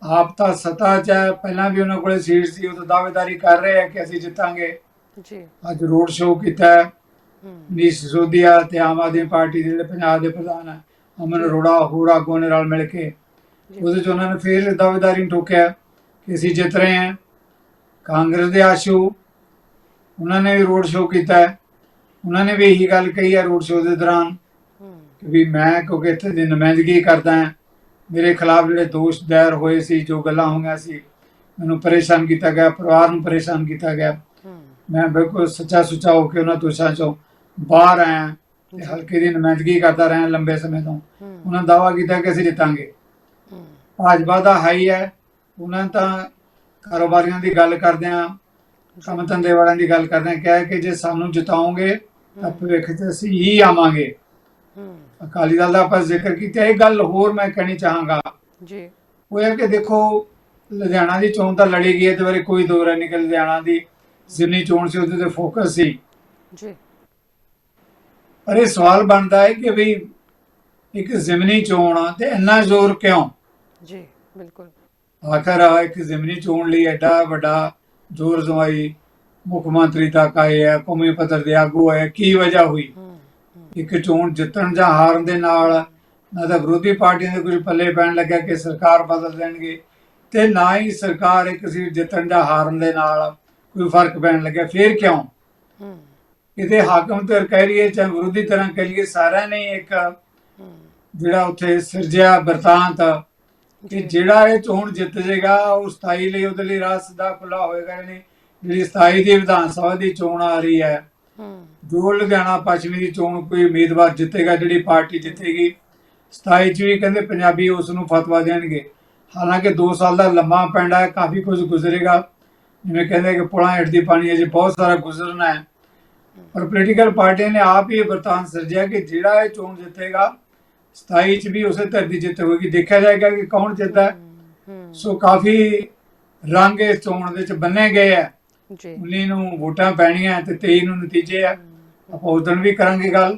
ਆਪ ਤਾਂ ਸਤਾ ਚ ਪਹਿਲਾਂ ਵੀ ਉਹਨਾਂ ਕੋਲੇ ਸੀਟ ਸੀ ਉਹ ਤਾਂ ਦਾਅਵੇਦਾਰੀ ਕਰ ਰਹੇ ਆ ਕਿ ਅਸੀਂ ਜਿੱਤਾਂਗੇ।
ਜੀ।
ਅੱਜ ਰੋਡ ਸ਼ੋਅ ਕੀਤਾ ਹੈ
ਹੂੰ
ਨੀਸ਼ ਸਿਸੋਦੀਆ ਤੇ ਆਮ ਆਦਮੀ ਪਾਰਟੀ ਦੇ ਜਿਹੜੇ ਪੰਜਾਬ ਦੇ ਪ੍ਰਧਾਨ ਅਮਨ ਅਰੋੜਾ ਹੋਰ ਆਗੂਆਂ ਨੇ ਰਲ ਮਿਲ ਕੇ ਉਹਦੇ ਚ ਉਹਨਾਂ ਨੇ ਫਿਰ ਦਾਅਵੇਦਾਰੀ ਨੂੰ ਠੋਕਿਆ ਕਿ ਅਸੀਂ ਜਿੱਤ ਰਹੇ ਹਾਂ। ਕਾਂਗਰਸ ਦੇ ਆਸ਼ੂ ਉਹਨਾਂ ਨੇ ਵੀ ਰੋਡ ਸ਼ੋਅ ਕੀਤਾ ਉਹਨਾਂ ਨੇ ਵੀ ਇਹੀ ਗੱਲ ਕਹੀ ਹੈ ਰੋਡ ਸ਼ੋਅ ਦੇ ਦੌਰਾਨ ਵੀ ਮੈਂ ਕਿਉਂਕਿ ਇੱਥੇ ਦੀ ਨੁਮਾਇੰਦਗੀ ਕਰਦਾ ਹਾਂ ਮੇਰੇ ਖਿਲਾਫ ਜਿਹੜੇ ਦੋਸ਼ ਦਾਇਰ ਹੋਏ ਸੀ ਜੋ ਗੱਲਾਂ ਹੋਈਆਂ ਸੀ ਮੈਨੂੰ ਪਰੇਸ਼ਾਨ ਕੀਤਾ ਗਿਆ ਪਰਿਵਾਰ ਨੂੰ ਪਰੇਸ਼ਾਨ ਕੀਤਾ ਗਿਆ। ਮੈਂ ਬਿਲਕੁਲ ਸੱਚਾ ਸੁੱਚਾ ਹੋ ਕੇ ਉਹਨਾਂ ਦੋਸ਼ਾਂ ਚੋਂ ਬਾਹਰ ਆਇਆ ਤੇ ਹਲਕੇ ਦੀ ਨੁਮਾਇੰਦਗੀ ਕਰਦਾ ਰਿਹਾ ਲੰਬੇ ਸਮੇਂ ਤੋਂ। ਉਹਨਾਂ ਦਾਵਾ ਕੀਤਾ ਕਿ ਅਸੀਂ ਜਿੱਤਾਂਗੇ। ਭਾਜਪਾ ਦਾ ਹਾਈ ਹੈ। ਉਹਨਾਂ ਤਾਂ ਕਾਰੋਬਾਰੀਆਂ ਦੀ ਗੱਲ ਕਰਦੇ ਆ ਕੰਮ ਧੰਦੇ ਵਾਲਿਆਂ ਦੀ ਗੱਲ ਕਰਦੇ ਆ ਕਿਹਾ ਕਿ ਜੇ ਸਾਨੂੰ ਜਿਤਾਓਗੇ ਤਾਂ ਭਵਿੱਖ 'ਚ ਅਸੀਂ ਹੀ ਆਵਾਂਗੇ। ਅਕਾਲੀ ਦਲ ਦਾ ਆਪਾਂ ਜ਼ਿਕਰ ਕੀਤਾ ਇਹ ਗੱਲ ਹੋਰ ਮੈਂ ਕਹਿਣੀ ਚਾਹਾਂਗਾ।
ਜੀ।
ਉਹ ਇਹ ਕਿ ਦੇਖੋ ਲੁਧਿਆਣਾ ਦੀ ਚੋਣ ਤਾਂ ਲੜੀ ਗਈ ਹੈ ਤੇ ਬਾਰੇ ਕੋਈ ਦੋ ਰਾਏ ਨਿਕਲ ਲੁਧਿਆਣਾ ਦੀ ਜ਼ਿਮਨੀ ਚੋਣ ਸੀ ਉਹਦੇ ਤੇ ਫੋਕਸ ਸੀ।
ਜੀ।
ਪਰ ਇਹ ਸਵਾਲ ਬਣਦਾ ਹੈ ਕਿ ਵੀ ਇੱਕ ਜ਼ਿਮਨੀ ਚੋਣ ਆ ਤੇ ਇੰਨਾ ਜ਼ੋਰ ਕਿਉਂ?
ਜੀ ਬਿਲਕੁਲ।
ਆਖਰ ਆ ਇੱਕ ਜ਼ਿਮਨੀ ਚੋਣ ਲਈ ਐਡਾ ਵੱਡਾ ਜ਼ੋਰ ਜ਼ਮਾਈ ਮੁੱਖ ਮੰਤਰੀ ਤੱਕ ਆਏ ਆ ਕੌਮੀ ਪੱਧਰ ਦੇ ਆਗੂ ਆਏ ਕੀ ਵਜ੍ਹਾ ਹੋਈ? ਇੱਕ ਚੋਣ ਜਿੱਤਣ ਜਾਂ ਹਾਰਨ ਦੇ ਨਾਲ ਨਾ ਤਾਂ ਵਿਰੋਧੀ ਪਾਰਟੀਆਂ ਦੇ ਕੁਝ ਪੱਲੇ ਪੈਣ ਲੱਗਾ ਕਿ ਸਰਕਾਰ ਬਦਲ ਦੇਣਗੇ ਤੇ ਨਾ ਹੀ ਸਰਕਾਰ ਇੱਕ ਸੀਟ ਜਿੱਤਣ ਜਾਂ ਹਾਰਨ ਦੇ ਨਾਲ ਕੋਈ ਫ਼ਰਕ ਪੈਣ ਲੱਗਿਆ ਫੇਰ ਕਿਉਂ? ਇਹਦੇ ਹਾਕਮ ਤੇ ਕਹਿ ਲਈਏ ਚਾਹੇ ਵਿਰੋਧੀ ਤਰ੍ਹਾਂ ਕਹਿ ਲਈਏ ਸਾਰਿਆਂ ਨੇ ਇੱਕ ਜਿਹੜਾ ਉੱਥੇ ਸਿਰਜਿਆ ਵਰਤਾਂਤ ਕਿ ਜਿਹੜਾ ਇਹ ਚੋਣ ਜਿੱਤ ਜਾਏਗਾ ਉਹ 27 ਲਈ ਉਹਦੇ ਲਈ ਰਾਹ ਸਿੱਧਾ ਖੁੱਲਾ ਹੋਏਗਾ ਯਾਨੀ ਜਿਹੜੀ 27 ਦੀ ਵਿਧਾਨ ਸਭਾ ਦੀ ਚੋਣ ਆ ਰਹੀ ਹੈ
ਹੂੰ।
ਜੋ ਲੁਧਿਆਣਾ ਪੱਛਮੀ ਦੀ ਚੋਣ ਕੋਈ ਉਮੀਦਵਾਰ ਜਿੱਤੇਗਾ ਜਿਹੜੀ ਪਾਰਟੀ ਜਿੱਤੇਗੀ 27 ਚ ਵੀ ਕਹਿੰਦੇ ਪੰਜਾਬੀ ਉਸ ਨੂੰ ਫਤਵਾ ਦੇਣਗੇ। ਹਾਲਾਂਕਿ 2 ਸਾਲ ਦਾ ਲੰਮਾ ਪੈਂਡਾ ਹੈ ਕਾਫੀ ਕੁਝ ਗੁਜ਼ਰੇਗਾ ਜਿਵੇਂ ਕਹਿੰਦੇ ਕਿ ਪੁਲਾਂ ਹੇਠ ਦੀ ਪਾਣੀ ਅਜੇ ਬਹੁਤ ਸਾਰਾ ਗੁਜ਼ਰਨਾ ਹੈ। ਪਰ ਪੋਲੀਟੀਕਲ ਪਾਰਟੀਆਂ ਨੇ ਆਪ ਹੀ ਇਹ ਵਰਤਾਨ ਸਿਰਜਿਆ ਕਿ ਜਿਹੜਾ ਇਹ ਚੋਣ ਜਿੱਤੇਗਾ 27 ਚ ਵੀ ਉਸੇ ਧਰਤੀ ਜਿੱਤ ਹੋਏਗੀ। ਦੇਖਿਆ ਜਾਏਗਾ ਕਿ ਕੌਣ ਜਿੱਤਦਾ ਸੋ ਕਾਫੀ ਰੰਗ ਇਸ ਚੋਣ ਦੇ ਵਿੱਚ ਬੰਨੇ ਗਏ ਹੈ।
ਜੀ।
19 ਨੂੰ ਵੋਟਾਂ ਪੈਣੀਆਂ ਤੇ 23 ਨੂੰ ਨਤੀਜੇ ਆ ਆਪਾਂ ਉਸ ਦਿਨ ਵੀ ਕਰਾਂਗੇ ਗੱਲ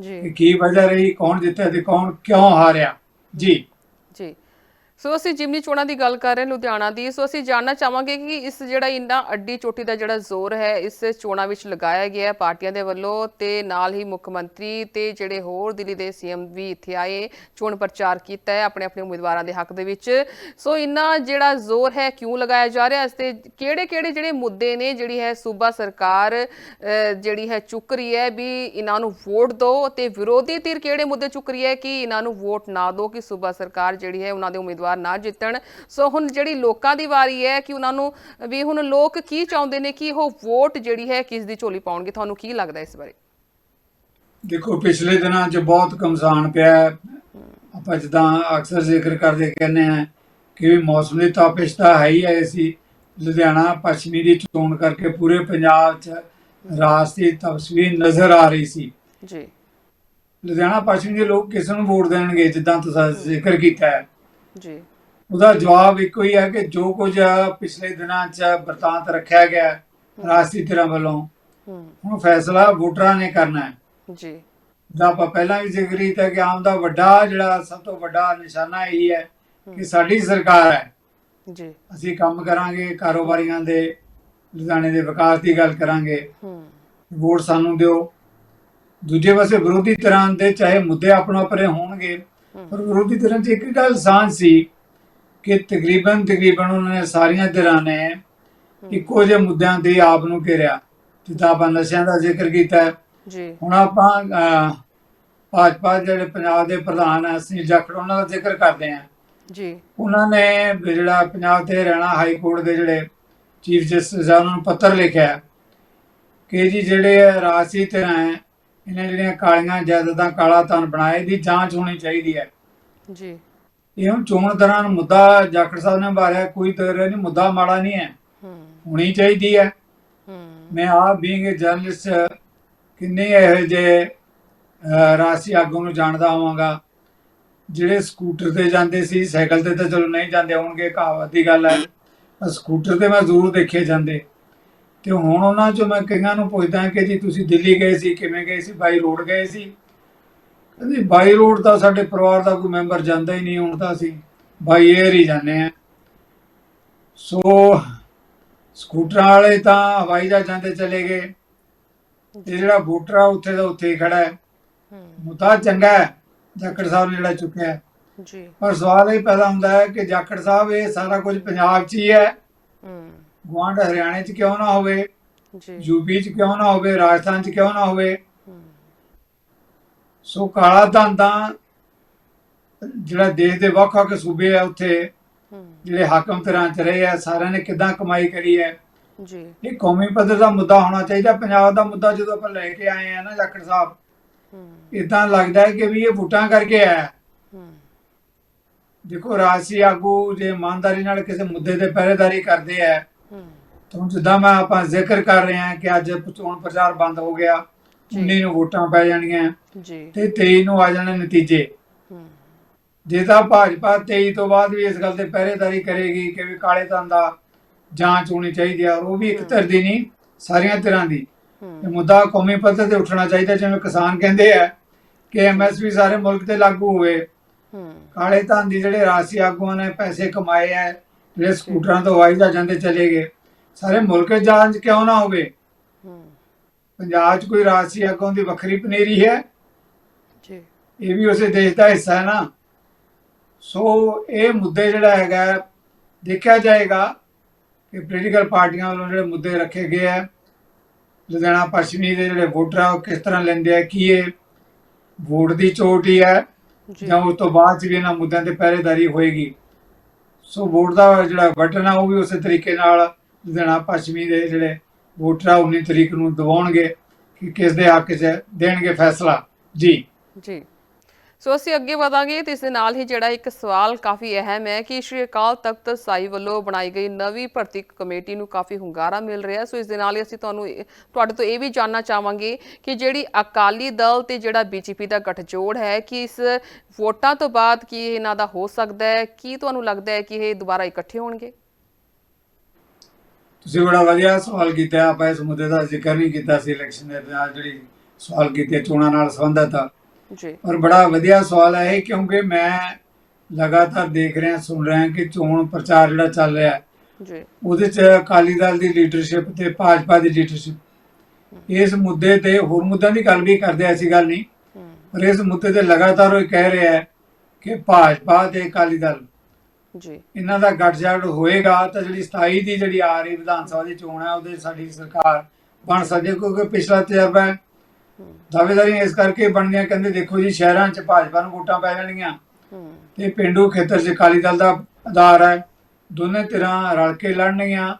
ਜੀ।
ਕੀ ਵਜ੍ਹਾ ਰਹੀ ਕੌਣ ਜਿੱਤਿਆ ਤੇ ਕੌਣ ਕਿਉਂ ਹਾਰਿਆ। ਜੀ।
ਸੋ ਅਸੀਂ ਜਿਮਨੀ ਚੋਣਾਂ ਦੀ ਗੱਲ ਕਰ ਰਹੇ ਲੁਧਿਆਣਾ ਦੀ। ਸੋ ਅਸੀਂ ਜਾਣਨਾ ਚਾਹਾਂਗੇ ਕਿ ਇਸ ਜਿਹੜਾ ਇੰਨਾ ਅੱਡੀ ਚੋਟੀ ਦਾ ਜਿਹੜਾ ਜ਼ੋਰ ਹੈ, ਇਸ ਚੋਣਾਂ ਵਿੱਚ ਲਗਾਇਆ ਗਿਆ ਹੈ ਪਾਰਟੀਆਂ ਦੇ ਵੱਲੋਂ ਤੇ ਨਾਲ ਹੀ ਮੁੱਖ ਮੰਤਰੀ ਤੇ ਜਿਹੜੇ ਹੋਰ ਦਿੱਲੀ ਦੇ ਸੀਐਮ ਵੀ ਇੱਥੇ ਆਏ, ਚੋਣ ਪ੍ਰਚਾਰ ਕੀਤਾ ਹੈ ਆਪਣੇ ਆਪਣੇ ਉਮੀਦਵਾਰਾਂ ਦੇ ਹੱਕ ਦੇ ਵਿੱਚ। ਸੋ ਇੰਨਾ ਜਿਹੜਾ ਜ਼ੋਰ ਹੈ ਕਿਉਂ ਲਗਾਇਆ ਜਾ ਰਿਹਾ? ਇਸ ਤੇ ਕਿਹੜੇ ਕਿਹੜੇ ਜਿਹੜੇ ਮੁੱਦੇ ਨੇ, ਜਿਹੜੀ ਹੈ ਸੂਬਾ ਸਰਕਾਰ ਜਿਹੜੀ ਹੈ ਚੁੱਕ ਰਹੀ ਹੈ ਵੀ ਇਹਨਾਂ ਨੂੰ ਵੋਟ ਦਿਓ ਤੇ ਵਿਰੋਧੀ ਧਿਰ ਕਿਹੜੇ ਮੁੱਦੇ ਚੁੱਕ ਰਹੀ ਹੈ ਕਿ ਇਹਨਾਂ ਨੂੰ ਵੋਟ ਨਾ ਦਿਓ ਕਿ ਸੂਬਾ ਸਰਕਾਰ ਜਿਹੜੀ ਹੈ ਉਹਨਾਂ ਦੇ ਉਮੀਦਵਾਰ ਨਾ ਜਿੱਤਣ। ਸੋ ਹੁਣ ਜਿਹੜੀ ਲੋਕਾਂ ਦੀ ਵਾਰੀ ਹੈ ਕਿ ਉਹਨਾਂ ਨੂੰ ਵੀ ਹੁਣ ਲੋਕ ਕੀ ਚਾਹੁੰਦੇ ਨੇ ਕਿ ਉਹ ਵੋਟ ਜਿਹੜੀ ਹੈ ਕਿਸ ਦੀ ਝੋਲੀ ਪਾਉਣਗੇ? ਤੁਹਾਨੂੰ ਕੀ ਲੱਗਦਾ ਇਸ ਬਾਰੇ?
ਦੇਖੋ ਪਿਛਲੇ ਦਿਨਾਂ 'ਚ ਬਹੁਤ ਕਮਜ਼ਾਨ ਪਿਆ। ਆਪਾਂ ਜਿੱਦਾਂ ਅਕਸਰ ਜ਼ਿਕਰ ਕਰਦੇ ਕਹਿੰਦੇ ਆ ਕਿ ਮੌਸਮ ਦੀ ਤਾਪਿਸ਼ ਤਾਂ ਹੈ ਹੀ ਹੈ ਸੀ। ਲੁਧਿਆਣਾ ਪੱਛਮੀ ਦੀ ਚੋਣ ਕਰਕੇ ਪੂਰੇ ਪੰਜਾਬ 'ਚ ਰਾਸ ਦੀ ਤਸਵੀਰ ਨਜ਼ਰ ਆ ਰਹੀ ਸੀ।
ਜੀ।
ਲੁਧਿਆਣਾ ਪੱਛਮੀ ਦੇ ਲੋਕ ਕਿਸ ਨੂੰ ਵੋਟ ਦੇਣਗੇ ਜਿੱਦਾਂ ਤੁਸੀਂ ਜ਼ਿਕਰ ਕੀਤਾ ਹੈ?
ਜੀ।
ਉਹਦਾ ਜਵਾਬ ਇੱਕੋ ਹੀ ਹੈ ਕਿ ਜੋ ਕੁਝ ਪਿਛਲੇ ਦਿਨਾਂ 'ਚ ਵਰਤਾਂਤ ਰੱਖਿਆ ਗਿਆ ਰਾਸ਼ਟਰੀ ਧਿਰਾਂ ਵੱਲੋਂ ਹੁਣ ਫੈਸਲਾ ਵੋਟਰਾਂ ਨੇ ਕਰਨਾ ਹੈ।
ਜੀ।
ਜਿੱਦਾਂ ਆਪਾਂ ਪਹਿਲਾਂ ਵੀ ਜ਼ਿਕਰ ਕੀਤਾ ਕਿ ਆਮ ਦਾ ਵੱਡਾ ਜਿਹੜਾ ਸਭ ਤੋਂ ਵੱਡਾ ਨਿਸ਼ਾਨਾ ਇਹ ਹੈ ਕਿ ਸਾਡੀ ਸਰਕਾਰ ਹੈ।
ਜੀ।
ਅਸੀਂ ਕੰਮ ਕਰਾਂਗੇ ਕਾਰੋਬਾਰੀਆਂ ਦੇ ਲੁਧਿਆਣੇ ਦੇ ਵਿਕਾਸ ਦੀ ਗੱਲ ਕਰਾਂਗੇ।
ਹੂੰ।
ਵੋਟ ਸਾਨੂੰ ਦਿਓ। ਦੂਜੇ ਪਾਸੇ ਵਿਰੋਧੀ ਤਰ੍ਹਾਂ ਦੇ ਚਾਹੇ ਮੁੱਦੇ ਆਪਣੋ ਪਰੇ ਹੋਣਗੇ ਪਰ ਵਿਰੋਧੀ ਤਰ੍ਹਾਂ 'ਚ ਇੱਕ ਗੱਲ ਸਾਂਝ ਸੀ ਕਿ ਤਕਰੀਬਨ ਤਕਰੀਬਨ ਉਹਨਾਂ ਨੇ ਸਾਰੀਆਂ ਧਿਰਾਂ ਨੇ ਇੱਕੋ ਜਿਹੇ ਮੁੱਦਿਆਂ ਤੇ ਆਪ ਨੂੰ ਘੇਰਿਆ। ਜਿੱਦਾਂ ਆਪਾਂ ਨਸ਼ਿਆਂ ਦਾ ਜ਼ਿਕਰ ਕੀਤਾ।
ਜੀ।
ਹੁਣ ਆਪਾਂ ਭਾਜਪਾ ਜਿਹੜੇ ਪੰਜਾਬ ਦੇ ਪ੍ਰਧਾਨ ਹੈ ਸੁਨੀਲ ਜਾਖੜ ਉਹਨਾਂ ਦਾ ਜ਼ਿਕਰ ਕਰਦੇ ਹਾਂ।
ਜੀ।
ਉਹਨਾਂ ਨੇ ਜਿਹੜਾ ਪੰਜਾਬ ਤੇ ਹਰਿਆਣਾ ਹਾਈ ਕੋਰਟ ਦੇ ਜਿਹੜੇ ਚੀਫ ਜਸਟਿਸ ਆ ਉਹਨਾਂ ਨੂੰ ਪੱਤਰ ਲਿਖਿਆ ਕਿ ਜੀ ਜਿਹੜੇ ਰਾਜਸੀ ਧਿਰਾਂ ਹੈ ਇਹਨਾਂ ਜਿਹੜੀਆਂ ਕਾਲੀਆਂ ਜਾਇਦਾਦਾਂ ਕਾਲਾ ਧਨ ਬਣਾਏ ਦੀ ਜਾਂਚ ਹੋਣੀ ਚਾਹੀਦੀ ਹੈ।
ਜੀ।
ਇਹ ਹੁਣ ਚੋਣ ਦੌਰਾਨ ਮੁੱਦਾ ਜਾਖੜ ਸਾਹਿਬ ਨੇ ਬਾਰਿਆ ਕੋਈ ਤਰ੍ਹਾਂ ਨਹੀਂ ਮੁੱਦਾ ਮਾੜਾ ਨਹੀਂ ਹੈ। ਹੋਣੀ ਚਾਹੀਦੀ ਹੈ। ਮੈਂ ਆਪ ਬੀਇੰਗ ਅ ਜਰਨਲਿਸਟ ਕਿੰਨੇ ਇਹੋ ਅਹ, ਰਾਸ਼ਟਰੀ ਆਗੂ ਨੂੰ ਜਾਣਦਾ ਹੋਵਾਂਗਾ ਜਿਹੜੇ ਸਕੂਟਰ ਤੇ ਜਾਂਦੇ ਸੀ ਸਾਈਕਲ ਤੇ ਤਾਂ ਚਲੋ ਨਹੀਂ ਜਾਂਦੇ ਹੋਣਗੇ ਕਹਾਵਤ ਦੀ ਗੱਲ ਹੈ। ਸਕੂਟਰ ਤੇ ਮੈਂ ਜ਼ਰੂਰ ਦੇਖੇ ਜਾਂਦੇ। ਤੇ ਹੁਣ ਉਹਨਾਂ ਚੋਂ ਮੈਂ ਕਈਆਂ ਨੂੰ ਪੁੱਛਦਾ ਕਿ ਜੀ ਤੁਸੀਂ ਦਿੱਲੀ ਗਏ ਸੀ ਕਿਵੇਂ ਗਏ ਸੀ ਬਾਈ ਰੋਡ ਗਏ ਸੀ? ਕਹਿੰਦੀ ਬਾਈ ਰੋਡ ਤਾਂ ਸਾਡੇ ਪਰਿਵਾਰ ਦਾ ਕੋਈ ਮੈਂਬਰ ਜਾਂਦਾ ਹੀ ਨਹੀਂ ਹੁਣ ਤਾਂ ਅਸੀਂ ਬਾਈ 에ਅਰ ਹੀ ਜਾਂਦੇ ਆ ਸੋ ਸਕੂਟਰਾਂ ਵਾਲੇ ਤਾਂ ਹਵਾਈ ਜਹਾਜ਼ਾਂ ਜਾਂਦੇ ਚਲੇ ਗਏ। ਤੇ ਜਿਹੜਾ ਵੋਟਰ ਆ ਉੱਥੇ ਦਾ ਉੱਥੇ ਹੀ ਖੜਾ ਹੈ। ਮੁੱਦਾ ਚੰਗਾ ਹੈ ਜਾਖੜ ਸਾਹਿਬ ਨੇ ਜਿਹੜਾ ਚੁੱਕਿਆ ਹੈ।
ਜੀ।
ਪਰ ਸਵਾਲ ਇਹ ਪੈਦਾ ਹੁੰਦਾ ਹੈ ਕਿ ਜਾਖੜ ਸਾਹਿਬ ਇਹ ਸਾਰਾ ਕੁਝ ਪੰਜਾਬ 'ਚ ਹੀ ਹੈ।
ਹੂੰ।
ਗੁਆਂਢ ਹਰਿਆਣੇ 'ਚ ਕਿਉਂ ਨਾ ਹੋਵੇ
ਜੀ।
ਯੂਪੀ 'ਚ ਕਿਉਂ ਨਾ ਹੋਵੇ ਰਾਜਸਥਾਨ 'ਚ ਕਿਉਂ ਨਾ ਹੋਵੇ। ਸੋ ਕਾਲਾ ਧਨ ਤਾਂ ਜਿਹੜਾ ਦੇਸ਼ ਦੇ ਵੱਖ-ਵੱਖ ਸੂਬੇ ਆ ਉੱਥੇ ਜਿਹੜੇ ਹਾਕਮ ਤਰ੍ਹਾਂ ਚ ਰਹੇ ਆ ਸਾਰਿਆਂ ਨੇ ਕਿਦਾਂ ਕਮਾਈ ਕਰੀ ਹੈ।
ਜੀ।
ਇਹ ਕੌਮੀ ਪੱਧਰ ਦਾ ਮੁੱਦਾ ਹੋਣਾ ਚਾਹੀਦਾ ਪੰਜਾਬ ਦਾ ਮੁੱਦਾ ਜਦੋਂ ਆਪਾਂ ਲੈ ਕੇ ਆਏ ਆ ਨਾ ਜਾਖੜ ਸਾਹਿਬ ਇਦਾਂ ਲੱਗਦਾ ਹੈ ਕਿ ਵੀ ਇਹ ਵੋਟਾਂ ਕਰਕੇ ਆਇਆ
ਹੂੰ।
ਦੇਖੋ ਰਾਜਸੀ ਆਗੂ ਜੇ ਇਮਾਨਦਾਰੀ ਨਾਲ ਕਿਸੇ ਮੁੱਦੇ ਤੇ ਪਹਿਰੇਦਾਰੀ ਕਰਦੇ ਆ ਹੁਣ ਜਿੱਦਾਂ ਮੈਂ ਆਪਾਂ ਜ਼ਿਕਰ ਕਰ ਰਹੇ ਹਾਂ ਕਿ ਅੱਜ ਚੋਣ ਪ੍ਰਚਾਰ ਬੰਦ ਹੋ ਗਿਆ
ਜੀ।
19 ਨੂੰ ਵੋਟਾਂ ਪੈ ਜਾਣਗੀਆਂ
ਜੀ।
ਤੇ 23 ਨੂੰ ਆ ਜਾਣੇ ਨਤੀਜੇ। ਜੇ ਤਾਂ ਭਾਜਪਾ 23 ਤੋਂ ਬਾਅਦ ਵੀ ਇਸ ਗੱਲ ਤੇ ਪਹਿਰੇਦਾਰੀ ਕਰੇਗੀ ਕਿ ਵੀ ਕਾਲੇ ਧਨ ਦਾ ਜਾਂਚ ਹੋਣੀ ਚਾਹੀਦੀ ਹੈ ਔਰ ਉਹ ਵੀ ਇੱਕ ਧਿਰ ਦੀ ਨਹੀਂ ਸਾਰੀਆਂ ਧਿਰਾਂ ਦੀ। ਇਹ ਮੁੱਦਾ ਕੌਮੀ ਪੱਧਰ ਤੇ ਉੱਠਣਾ ਚਾਹੀਦਾ ਜਿਵੇਂ ਕਿਸਾਨ ਕਹਿੰਦੇ ਆ ਕਿ ਐਮਐਸਪੀ ਸਾਰੇ ਮੁਲਕ ਤੇ ਲਾਗੂ ਹੋਵੇ। ਕਾਲੇ ਧਨ ਦੀ ਜਿਹੜੇ ਰਾਸ਼ੀ ਆਗੂਆਂ ਨੇ ਪੈਸੇ ਕਮਾਏ ਆ ਜਿਹੜੇ ਸਕੂਟਰਾਂ ਤੋਂ ਜਹਾਜ਼ਾਂ ਤੇ ਚਲੇ ਗਏ ਸਾਰੇ ਮੁਲਕ 'ਚ ਜਾਂਚ ਕਿਉਂ ਨਾ ਹੋਵੇ?
ਹੂੰ।
ਪੰਜਾਬ 'ਚ ਕੋਈ ਰਾਸ਼ੀ ਆਗੂਆਂ ਦੀ ਵੱਖਰੀ ਪਨੀਰੀ ਹੈ?
ਜੀ।
ਇਹ ਵੀ ਉਸੇ ਦੇਸ਼ ਦਾ ਹਿੱਸਾ ਹੈ ਨਾ। ਸੋ ਇਹ ਮੁੱਦੇ ਜਿਹੜਾ ਹੈਗਾ ਦੇਖਿਆ ਜਾਏਗਾ ਕਿ ਪੋਲੀਟੀਕਲ ਪਾਰਟੀਆਂ ਵੱਲੋਂ ਜਿਹੜੇ ਮੁੱਦੇ ਰੱਖੇ ਗਏ ਆ ਲੁਧਿਆਣਾ ਪੱਛਮੀ ਦੇ ਜਿਹੜੇ ਵੋਟਰ ਆ ਉਹ ਕਿਸ ਤਰ੍ਹਾਂ ਲੈਂਦੇ ਆ ਕੀ ਇਹ ਵੋਟ ਦੀ ਚੋਟ ਹੀ ਹੈ
ਜੀ
ਉਸ ਤੋਂ ਬਾਅਦ ਚ ਵੀ ਇਹਨਾਂ ਮੁੱਦਿਆਂ ਤੇ ਪਹਿਰੇਦਾਰੀ ਹੋਏਗੀ। ਸੋ ਵੋਟ ਦਾ ਜਿਹੜਾ ਬਟਨ ਆ ਉਹ ਵੀ ਉਸੇ ਤਰੀਕੇ ਨਾਲ ਲੁਧਿਆਣਾ ਪੱਛਮੀ ਦੇ ਜਿਹੜੇ ਵੋਟਰ ਆ 19 ਤਰੀਕ ਨੂੰ ਦਬਾਉਣਗੇ ਕਿ ਕਿਸ ਦੇ ਹੱਕ 'ਚ ਦੇਣਗੇ ਫੈਸਲਾ। ਜੀ।
ਜੀ। ਸੋ ਅਸੀਂ ਅੱਗੇ ਵਧਾਂਗੇ ਤੇ ਇਸ ਦੇ ਨਾਲ ਹੀ ਜਿਹੜਾ ਇੱਕ ਸਵਾਲ ਕਾਫੀ ਅਹਿਮ ਹੈ ਕਿ ਸ਼੍ਰੀ ਅਕਾਲ ਤਖਤ ਸਾਈ ਵੱਲੋਂ ਬਣਾਈ ਗਈ ਨਵੀਂ ਭਰਤੀ ਕਮੇਟੀ ਨੂੰ ਕਾਫੀ ਹੁੰਗਾਰਾ ਮਿਲ ਰਿਹਾ ਸੋ ਇਸ ਦੇ ਨਾਲ ਹੀ ਅਸੀਂ ਤੁਹਾਨੂੰ ਤੁਹਾਡੇ ਤੋਂ ਇਹ ਵੀ ਜਾਨਣਾ ਚਾਹਾਂਗੇ ਕਿ ਜਿਹੜੀ ਅਕਾਲੀ ਦਲ ਤੇ ਜਿਹੜਾ ਬੀਜੇਪੀ ਦਾ ਗਠਜੋੜ ਹੈ, ਕਿ ਇਸ ਵੋਟਾਂ ਤੋਂ ਬਾਅਦ ਕੀ ਇਹਨਾਂ ਦਾ ਹੋ ਸਕਦਾ ਹੈ, ਕੀ ਤੁਹਾਨੂੰ ਲੱਗਦਾ ਹੈ ਕਿ ਇਹ ਦੁਬਾਰਾ ਇਕੱਠੇ ਹੋਣਗੇ?
ਤੁਸੀਂ ਬੜਾ ਵਧੀਆ ਸਵਾਲ ਕੀਤਾ ਆਪਾਂ ਇਸ ਮੁੱਦੇ ਦਾ ਜ਼ਿਕਰ ਨਹੀਂ ਕੀਤਾ ਸੀ ਇਲੈਕਸ਼ਨ ਦੇ ਨਾਲ ਜਿਹੜੀ ਸਵਾਲ ਕੀਤੇ ਚੋਣਾਂ ਨਾਲ ਸੰਬੰਧਿਤ। ਆ
ਜੀ।
ਔਰ ਬੜਾ ਵਧੀਆ ਸਵਾਲ ਹੈ ਕਿਉਂਕਿ ਮੈਂ ਲਗਾਤਾਰ ਦੇਖ ਰਿਹਾ ਸੁਣ ਰਿਹਾ ਕਿ ਚੋਣ ਪ੍ਰਚਾਰ ਜਿਹੜਾ ਚੱਲ ਰਿਹਾ ਹੈ
ਜੀ।
ਉਹਦੇ ਚ ਅਕਾਲੀ ਦਲ ਦੀ ਲੀਡਰਸ਼ਿਪ ਤੇ ਭਾਜਪਾ ਦੀ ਲੀਡਰਸ਼ਿਪ ਇਸ ਮੁੱਦੇ ਤੇ ਹੋਰ ਮੁੱਦਿਆਂ ਦੀ ਗੱਲ ਵੀ ਕਰਦੇ ਐਸੀ ਗੱਲ ਨਹੀਂ। ਪਰ ਇਸ ਮੁੱਦੇ ਤੇ ਲਗਾਤਾਰ ਉਹ ਕਹਿ ਰਿਹਾ ਹੈ ਕਿ ਭਾਜਪਾ ਤੇ ਅਕਾਲੀ ਦਲ
ਜੀ।
ਇਹਨਾਂ ਦਾ ਗੱਠਜੋੜ ਹੋਏਗਾ ਤਾਂ ਜਿਹੜੀ 27 ਦੀ ਜਿਹੜੀ ਆ ਰਹੀ ਵਿਧਾਨ ਸਭਾ ਦੀ ਚੋਣ ਹੈ ਉਹਦੇ ਸਾਡੀ ਸਰਕਾਰ ਬਣ ਸਕਦੀ ਹੈ ਕਿਉਂਕਿ ਪਿਛਲਾ ਤਜਰਬਾ ਹੈ।
ਹਮ,
ਦਾਅਵੇਦਾਰੀ ਇਸ ਕਰਕੇ ਬਣਦੀਆਂ ਕਹਿੰਦੇ ਦੇਖੋ ਜੀ ਸ਼ਹਿਰਾਂ 'ਚ ਭਾਜਪਾ ਨੂੰ ਵੋਟਾਂ ਪੈ ਜਾਣਗੀਆਂ ਤੇ ਪਿੰਡੂ ਖੇਤਰ 'ਚ ਅਕਾਲੀ ਦਲ ਦਾ ਆਧਾਰ ਹੈ ਦੋਨੇ ਧਿਰਾਂ ਰਲ ਕੇ ਲੜਨਗੀਆਂ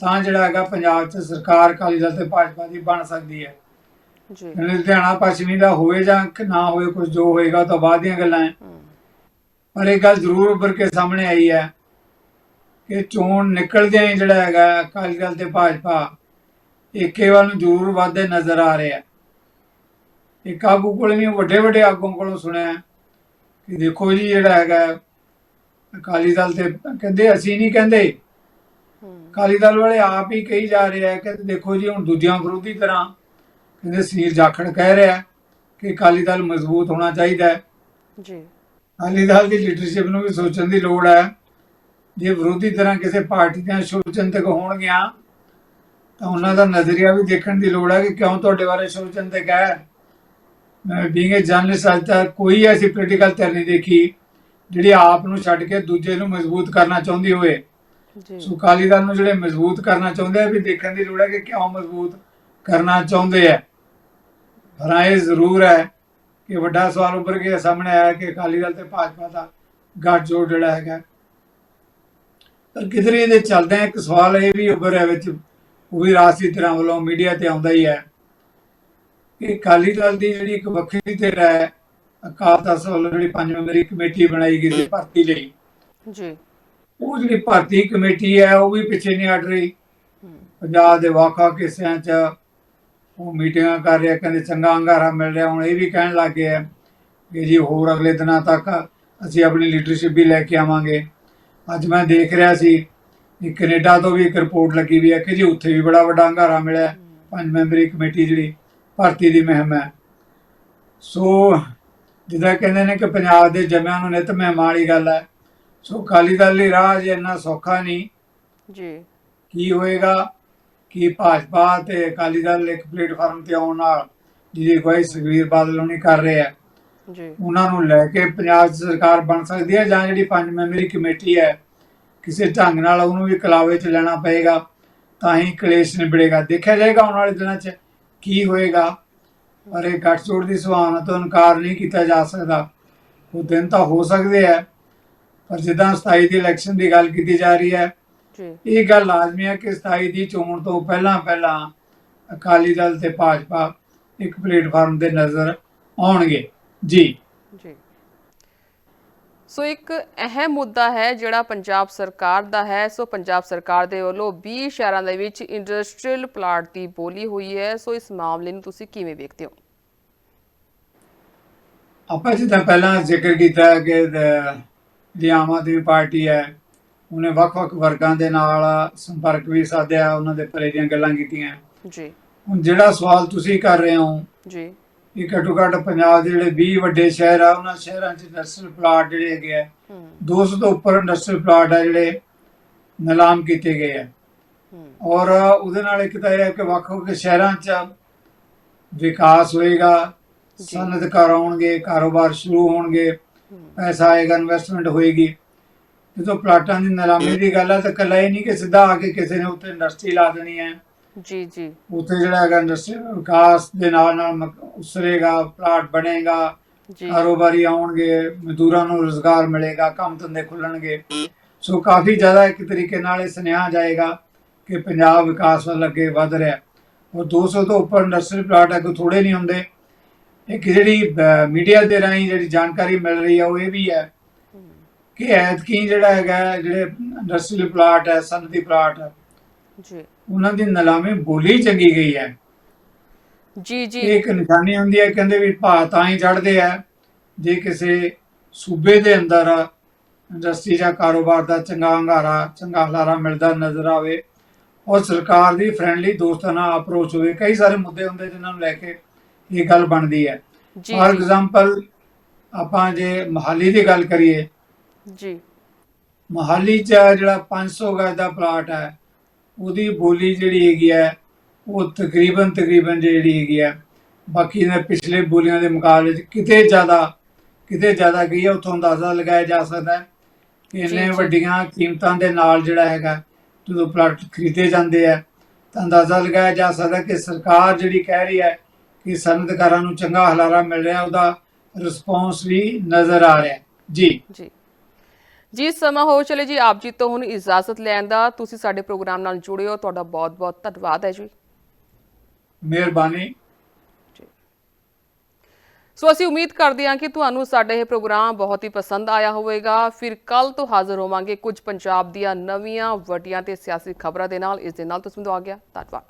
ਤਾਂ ਜਿਹੜਾ ਹੈਗਾ ਪੰਜਾਬ 'ਚ ਸਰਕਾਰ ਅਕਾਲੀ ਦਲ ਤੇ ਭਾਜਪਾ ਦੀ ਬਣ ਸਕਦੀ ਹੈ।
ਜੀ।
ਲੁਧਿਆਣਾ ਪੱਛਮੀ ਦਾ ਹੋਵੇ ਜਾਂ ਨਾ ਹੋਵੇ ਕੁਝ ਜੋ ਹੋਏਗਾ ਤਾਂ ਬਾਅਦ ਦੀਆਂ ਗੱਲਾਂ ਹੈ। ਪਰ ਇਹ ਗੱਲ ਜ਼ਰੂਰ ਉੱਭਰ ਕੇ ਸਾਹਮਣੇ ਆਈ ਹੈ ਕਿ ਚੋਣ ਨਿਕਲਦਿਆਂ ਹੀ ਜਿਹੜਾ ਹੈਗਾ ਅਕਾਲੀ ਦਲ ਤੇ ਭਾਜਪਾ ਏਕੇ ਵੱਲ ਨੂੰ ਜ਼ਰੂਰ ਵਾਧੇ ਨਜ਼ਰ ਆ ਰਿਹਾ ਇੱਕ ਆਗੂ ਕੋਲ ਨਹੀਂ ਵੱਡੇ ਵੱਡੇ ਆਗੂਆਂ ਕੋਲੋਂ ਸੁਣਿਆ ਕਿ ਦੇਖੋ ਜੀ ਜਿਹੜਾ ਹੈਗਾ ਅਕਾਲੀ ਦਲ ਤੇ ਕਹਿੰਦੇ ਅਸੀਂ ਨਹੀਂ ਕਹਿੰਦੇ। ਅਕਾਲੀ ਦਲ ਵਾਲੇ ਆਪ ਹੀ ਕਹੀ ਜਾ ਰਹੇ ਆ ਕਿ ਦੇਖੋ ਜੀ ਹੁਣ ਦੂਜਿਆਂ ਵਿਰੋਧੀ ਤਰ੍ਹਾਂ ਕਹਿੰਦੇ ਸੀਰ ਜਾਖੜ ਕਹਿ ਰਿਹਾ ਕਿ ਅਕਾਲੀ ਦਲ ਮਜ਼ਬੂਤ ਹੋਣਾ ਚਾਹੀਦਾ ਹੈ।
ਜੀ।
ਅਕਾਲੀ ਦਲ ਦੀ ਲੀਡਰਸ਼ਿਪ ਨੂੰ ਵੀ ਸੋਚਣ ਦੀ ਲੋੜ ਹੈ। ਜੇ ਵਿਰੋਧੀ ਤਰ੍ਹਾਂ ਕਿਸੇ ਪਾਰਟੀ ਦੀਆਂ ਸੋਚਣ ਹੋਣਗੀਆਂ ਤਾਂ ਉਹਨਾਂ ਦਾ ਨਜ਼ਰੀਆ ਵੀ ਦੇਖਣ ਦੀ ਲੋੜ ਹੈ ਕਿ ਕਿਉਂ ਤੁਹਾਡੇ ਬਾਰੇ ਸੋਚਣ ਤੇ ਹੈ। ਮੈਂ ਬੀਇੰਗ ਅ ਜਰਨਲਿਸਟ ਅੱਜ ਤੱਕ ਕੋਈ ਐਸੀ ਪੋਲੀਟੀਕਲ ਧਿਰ ਨਹੀਂ ਦੇਖੀ ਜਿਹੜੀ ਆਪ ਨੂੰ ਛੱਡ ਕੇ ਦੂਜੇ ਨੂੰ ਮਜ਼ਬੂਤ ਕਰਨਾ ਚਾਹੁੰਦੀ ਹੋਵੇ।
ਜੀ।
ਸੋ ਅਕਾਲੀ ਦਲ ਨੂੰ ਜਿਹੜੇ ਮਜ਼ਬੂਤ ਕਰਨਾ ਚਾਹੁੰਦੇ ਆ ਵੀ ਦੇਖਣ ਦੀ ਲੋੜ ਹੈ ਕਿ ਕਿਉਂ ਮਜ਼ਬੂਤ ਕਰਨਾ ਚਾਹੁੰਦੇ ਆ। ਪਰ ਇਹ ਜ਼ਰੂਰ ਹੈ ਕਿ ਵੱਡਾ ਸਵਾਲ ਉੱਭਰ ਕੇ ਸਾਹਮਣੇ ਆਇਆ ਕਿ ਅਕਾਲੀ ਦਲ ਤੇ ਭਾਜਪਾ ਦਾ ਗੱਠਜੋੜ ਜਿਹੜਾ ਹੈਗਾ। ਪਰ ਕਿਧਰੇ ਇਹਦੇ ਚੱਲਦੇ ਇੱਕ ਸਵਾਲ ਇਹ ਵੀ ਉੱਭਰ ਰਿਹਾ ਵਿੱਚ ਉਹ ਵੀ ਰਾਜਸੀ ਤਰ੍ਹਾਂ ਵੱਲੋਂ ਮੀਡੀਆ ਤੇ ਆਉਂਦਾ ਹੀ ਹੈ ਕਿ ਅਕਾਲੀ ਦਲ ਦੀ ਜਿਹੜੀ ਇੱਕ ਵੱਖਰੀ ਧਿਰ ਹੈ ਅਕਾਲ ਤਖਤ ਵੱਲੋਂ ਜਿਹੜੀ ਪੰਜ ਮੈਂਬਰੀ ਕਮੇਟੀ ਬਣਾਈ ਗਈ ਸੀ ਭਰਤੀ ਲਈ।
ਜੀ।
ਉਹ ਜਿਹੜੀ ਭਰਤੀ ਕਮੇਟੀ ਹੈ ਉਹ ਵੀ ਪਿੱਛੇ ਨਹੀਂ ਹਟ ਰਹੀ। ਪੰਜਾਬ ਦੇ ਵਾਕਾ ਕਿਸਿਆਂ 'ਚ ਉਹ ਮੀਟਿੰਗਾਂ ਕਰ ਰਿਹਾ ਕਹਿੰਦੇ ਚੰਗਾ ਅੰਗਾਰਾ ਮਿਲ ਰਿਹਾ ਹੁਣ ਇਹ ਵੀ ਕਹਿਣ ਲੱਗ ਗਏ ਆ ਕਿ ਜੀ ਹੋਰ ਅਗਲੇ ਦਿਨਾਂ ਤੱਕ ਅਸੀਂ ਆਪਣੀ ਲੀਡਰਸ਼ਿਪ ਵੀ ਲੈ ਕੇ ਆਵਾਂਗੇ। ਅੱਜ ਮੈਂ ਦੇਖ ਰਿਹਾ ਸੀ ਕਿ ਕੈਨੇਡਾ ਤੋਂ ਵੀ ਇੱਕ ਰਿਪੋਰਟ ਲੱਗੀ ਵੀ ਹੈ ਕਿ ਜੀ ਉੱਥੇ ਵੀ ਬੜਾ ਵੱਡਾ ਅੰਗਾਰਾ ਮਿਲਿਆ ਪੰਜ ਮੈਂਬਰੀ ਕਮੇਟੀ ਜਿਹੜੀ ਭਰਤੀ ਦੀ ਮੁਹਿੰਮ ਹੈ। ਸੋ ਜਿੱਦਾਂ ਕਹਿੰਦੇ ਨੇ ਕਿ ਪੰਜਾਬ ਦੇ ਜੰਮਿਆਂ ਨੂੰ ਨਿਤ ਮਹਿਮਾਨ ਵਾਲੀ ਗੱਲ ਹੈ। ਸੋ ਅਕਾਲੀ ਦਲ ਲਈ ਰਾਹ ਜੇ ਇੰਨਾ ਸੌਖਾ ਨਹੀਂ।
ਜੀ।
ਕੀ ਹੋਏਗਾ? ਕਿ ਭਾਜਪਾ ਤੇ ਅਕਾਲੀ ਦਲ ਇੱਕ ਪਲੇਟਫਾਰਮ ਤੇ ਆਉਣ ਨਾਲ ਜਿਹਦੀ ਅਗਵਾਈ ਸੁਖਬੀਰ ਬਾਦਲ ਹੋਣੀ ਕਰ ਰਹੇ ਆ।
ਜੀ।
ਉਹਨਾਂ ਨੂੰ ਲੈ ਕੇ ਪੰਜਾਬ ਸਰਕਾਰ ਬਣ ਸਕਦੀ ਹੈ ਜਾਂ ਜਿਹੜੀ ਪੰਜ ਮੈਂਬਰੀ ਕਮੇਟੀ ਹੈ ਕਿਸੇ ਢੰਗ ਨਾਲ ਉਹਨੂੰ ਵੀ ਕਲਾਵੇ 'ਚ ਲੈਣਾ ਪਏਗਾ ਤਾਂ ਹੀ ਕਲੇਸ਼ ਨਿਬੜੇਗਾ। ਦੇਖਿਆ ਜਾਏਗਾ ਆਉਣ ਵਾਲੇ ਦਿਨਾਂ 'ਚ ਕੀ ਹੋਏਗਾ ਪਰ ਇਹ ਗੱਠਜੋੜ ਦੀ ਸੁਭਾਵਨਾ ਤੋਂ ਇਨਕਾਰ ਨਹੀਂ ਕੀਤਾ ਜਾ ਸਕਦਾ। ਉਹ ਦਿਨ ਤਾਂ ਹੋ ਸਕਦੇ ਆ ਪਰ ਜਿੱਦਾਂ 27 ਦੀ ਇਲੈਕਸ਼ਨ ਦੀ ਗੱਲ ਕੀਤੀ ਜਾ ਰਹੀ ਹੈ ਇਹ ਗੱਲ ਲਾਜ਼ਮੀ ਹੈ ਕਿ 27 ਦੀ ਚੋਣ ਤੋਂ ਪਹਿਲਾਂ ਪਹਿਲਾਂ ਅਕਾਲੀ ਦਲ ਤੇ ਭਾਜਪਾ ਇੱਕ ਪਲੇਟਫਾਰਮ ਤੇ ਨਜ਼ਰ ਆਉਣਗੇ। ਜੀ।
ਜੀ। ਸੋ ਇੱਕ ਅਹਿਮ ਮੁੱਦਾ ਹੈ ਜਿਹੜਾ ਪੰਜਾਬ ਸਰਕਾਰ ਦਾ ਹੈ। ਸੋ ਪੰਜਾਬ ਸਰਕਾਰ ਦੇ ਵੱਲੋਂ 20 ਸ਼ਹਿਰਾਂ ਦੇ ਵਿੱਚ ਇੰਡਸਟਰੀਅਲ ਪਲਾਟ ਦੀ ਬੋਲੀ ਹੋਈ ਹੈ। ਸੋ ਇਸ ਮਾਮਲੇ ਨੂੰ ਤੁਸੀਂ ਕਿਵੇਂ ਵੇਖਦੇ ਹੋ?
ਆਪਾਂ ਜਿੱਦਾਂ ਪਹਿਲਾਂ ਜ਼ਿਕਰ ਕੀਤਾ ਹੈ ਕਿ ਦ- ਜਿਹੜੀ ਆਮ ਆਦਮੀ ਪਾਰਟੀ ਹੈ ਉਹਨੇ ਵੱਖ-ਵੱਖ ਵਰਗਾਂ ਦੇ ਨਾਲ ਸੰਪਰਕ ਵੀ ਸਾਧਿਆ ਉਹਨਾਂ ਦੇ ਭਲੇ ਦੀਆਂ ਗੱਲਾਂ ਕੀਤੀਆਂ।
ਜੀ।
ਹੁਣ ਜਿਹੜਾ ਸਵਾਲ ਤੁਸੀਂ ਕਰ ਰਹੇ ਹੋ
ਜੀ।
ਇਹ ਘੱਟੋ ਘੱਟ ਪੰਜਾਬ ਦੇ ਜਿਹੜੇ 20 ਵੱਡੇ ਸ਼ਹਿਰ ਆ ਉਹਨਾਂ ਸ਼ਹਿਰਾਂ 'ਚ ਇੰਡਸਟਰੀਅਲ ਪਲਾਟ ਜਿਹੜੇ ਹੈਗੇ ਆ
ਹਮ
200 ਤੋਂ ਉੱਪਰ ਇੰਡਸਟਰੀਅਲ ਪਲਾਟ ਆ ਜਿਹੜੇ ਨਿਲਾਮ ਕੀਤੇ ਗਏ ਆ। ਔਰ ਉਹਦੇ ਨਾਲ ਇੱਕ ਤਾਂ ਇਹ ਹੈ ਕਿ ਵੱਖ-ਵੱਖ ਸ਼ਹਿਰਾਂ 'ਚ ਵਿਕਾਸ ਹੋਏਗਾ। ਸਨਅਤਕਾਰ ਆਉਣਗੇ ਕਾਰੋਬਾਰ ਸ਼ੁਰੂ ਹੋਣਗੇ ਪੈਸਾ ਆਏਗਾ ਇਨਵੈਸਟਮੈਂਟ ਹੋਏਗੀ। ਜਦੋਂ ਪਲਾਟਾਂ ਦੀ ਨਿਲਾਮੀ ਦੀ ਗੱਲ ਹੈ ਤਾਂ ਕੱਲਾ ਇਹ ਨਹੀਂ ਕਿ ਸਿੱਧਾ ਆ ਕੇ ਕਿਸੇ ਨੇ ਉੱਥੇ ਇੰਡਸਟਰੀ ਲਾ ਦੇਣੀ ਹੈ।
ਜੀ ਜੀ।
ਉੱਥੇ ਜਿਹੜਾ ਹੈਗਾ ਇੰਡਸਟਰੀਅਲ ਵਿਕਾਸ ਦੇ ਨਾਲ ਨਾਲ ਉਸਰੇਗਾ ਪਲਾਟ ਬਣੇਗਾ
ਜੀ।
ਕਾਰੋਬਾਰੀ ਆਉਣਗੇ ਮਜ਼ਦੂਰਾਂ ਨੂੰ ਰੋਜ਼ਗਾਰ ਮਿਲੇਗਾ ਕੰਮ ਧੰਦੇ ਖੁੱਲਣਗੇ। ਸੋ ਕਾਫੀ ਜ਼ਿਆਦਾ ਇੱਕ ਤਰੀਕੇ ਨਾਲ ਇਹ ਸੁਨੇਹਾ ਜਾਏਗਾ ਕਿ ਪੰਜਾਬ ਵਿਕਾਸ ਵੱਲ ਅੱਗੇ ਵਧ ਰਿਹਾ ਔਰ 200 ਤੋਂ ਉੱਪਰ ਇੰਡਸਟਰੀਅਲ ਪਲਾਟ ਹੈ ਕੋਈ ਥੋੜੇ ਨਹੀਂ ਹੁੰਦੇ। ਇੱਕ ਜਿਹੜੀ ਮੀਡੀਆ ਦੇ ਰਾਹੀਂ ਜਿਹੜੀ ਜਾਣਕਾਰੀ ਮਿਲ ਰਹੀ ਹੈ ਉਹ ਇਹ ਵੀ ਹੈ ਕਿ ਐਤਕੀ ਜਿਹੜਾ ਹੈਗਾ ਜਿਹੜੇ ਇੰਡਸਟਰੀਅਲ ਪਲਾਟ ਹੈ ਸਨਅਤੀ ਪਲਾਟ ਹੈ
ਜੀ।
ਉਹਨਾਂ ਦੀ ਨਿਲਾਮੀ ਬੋਲੀ ਚੰਗੀ ਗਈ ਹੈ।
ਜੀ ਜੀ।
ਇੱਕ ਨਿਸ਼ਾਨੀ ਹੁੰਦੀ ਹੈ ਕਹਿੰਦੇ ਵੀ ਭਾਅ ਤਾਂ ਹੀ ਚੜ੍ਹਦੇ ਆ ਜੇ ਕਿਸੇ ਸੂਬੇ ਦੇ ਅੰਦਰ ਇੰਡਸਟਰੀ ਜਾਂ ਕਾਰੋਬਾਰ ਦਾ ਚੰਗਾ ਹੰਗਾਰਾ ਚੰਗਾ ਹਲਾਰਾ ਮਿਲਦਾ ਨਜ਼ਰ ਆਵੇ ਔਰ ਸਰਕਾਰ ਦੀ ਫ੍ਰੈਂਡਲੀ ਦੋਸਤਾਨਾ ਅਪਰੋਚ ਹੋਵੇ ਕਈ ਸਾਰੇ ਮੁੱਦੇ ਹੁੰਦੇ ਜਿਨ੍ਹਾਂ ਨੂੰ ਲੈ ਕੇ ਇਹ ਗੱਲ ਬਣਦੀ ਹੈ। ਫਾਰ ਐਗਜ਼ਾਮਪਲ ਆਪਾਂ ਜੇ ਮਹਾਲੀ ਦੀ ਗੱਲ ਕਰੀਏ
ਜੀ।
ਮਹਾਲੀ ਚ ਜਿਹੜਾ 500 ਗਜ ਦਾ ਪਲਾਟ ਹੈ ਉਹਦੀ ਬੋਲੀ ਜਿਹੜੀ ਹੈਗੀ ਹੈ ਉਹ ਤਕਰੀਬਨ ਤਕਰੀਬਨ ਜਿਹੜੀ ਹੈਗੀ ਹੈ। ਬਾਕੀ ਦੇ ਪਿਛਲੇ ਬੋਲੀਆਂ ਦੇ ਮੁਕਾਬਲੇ 'ਚ ਕਿਤੇ ਜ਼ਿਆਦਾ ਕਿਤੇ ਜ਼ਿਆਦਾ ਗਈ ਹੈ ਉੱਥੋਂ ਅੰਦਾਜ਼ਾ ਲਗਾਇਆ ਜਾ ਸਕਦਾ ਹੈ। ਕਿ ਇੰਨੇ। ਵੱਡੀਆਂ ਕੀਮਤਾਂ ਦੇ ਨਾਲ ਜਿਹੜਾ ਹੈਗਾ ਜਦੋਂ ਪਲਾਟ ਖਰੀਦੇ ਜਾਂਦੇ ਆ ਤਾਂ ਅੰਦਾਜ਼ਾ ਲਗਾਇਆ ਜਾ ਸਕਦਾ ਕਿ ਸਰਕਾਰ ਜਿਹੜੀ ਕਹਿ ਰਹੀ ਹੈ ਕਿ ਸਨਅਤਕਾਰਾਂ ਨੂੰ ਚੰਗਾ ਹਲਾਰਾ ਮਿਲ ਰਿਹਾ ਉਹਦਾ ਰਿਸਪੌਂਸ ਵੀ ਨਜ਼ਰ ਆ ਰਿਹਾ। ਜੀ।
ਜੀ। ਜੀ ਸਮਾਂ ਹੋ ਚਲੇ ਜੀ ਆਪ ਜੀ ਤੋਂ ਹੁਣ ਇਜਾਜ਼ਤ ਲੈਣ ਦਾ ਤੁਸੀਂ ਸਾਡੇ ਪ੍ਰੋਗਰਾਮ ਨਾਲ ਜੁੜੇ ਹੋ। ਤੁਹਾਡਾ ਬਹੁਤ ਬਹੁਤ ਧੰਨਵਾਦ ਹੈ ਜੀ।
ਮਿਹਰਬਾਨੀ।
ਸੋ ਅਸੀਂ ਉਮੀਦ ਕਰਦੇ ਹਾਂ ਕਿ ਤੁਹਾਨੂੰ ਸਾਡਾ ਇਹ ਪ੍ਰੋਗਰਾਮ ਬਹੁਤ ਹੀ ਪਸੰਦ ਆਇਆ ਹੋਵੇਗਾ। ਫਿਰ ਕੱਲ ਤੋਂ ਹਾਜ਼ਰ ਹੋਵਾਂਗੇ ਕੁਝ ਪੰਜਾਬ ਦੀਆਂ ਨਵੀਆਂ ਵੱਡੀਆਂ ਤੇ ਸਿਆਸੀ ਖਬਰਾਂ ਦੇ ਨਾਲ। ਇਸ ਦੇ ਨਾਲ ਤੁਸੀਂ ਮੈਨੂੰ ਆ ਗਿਆ। ਧੰਨਵਾਦ।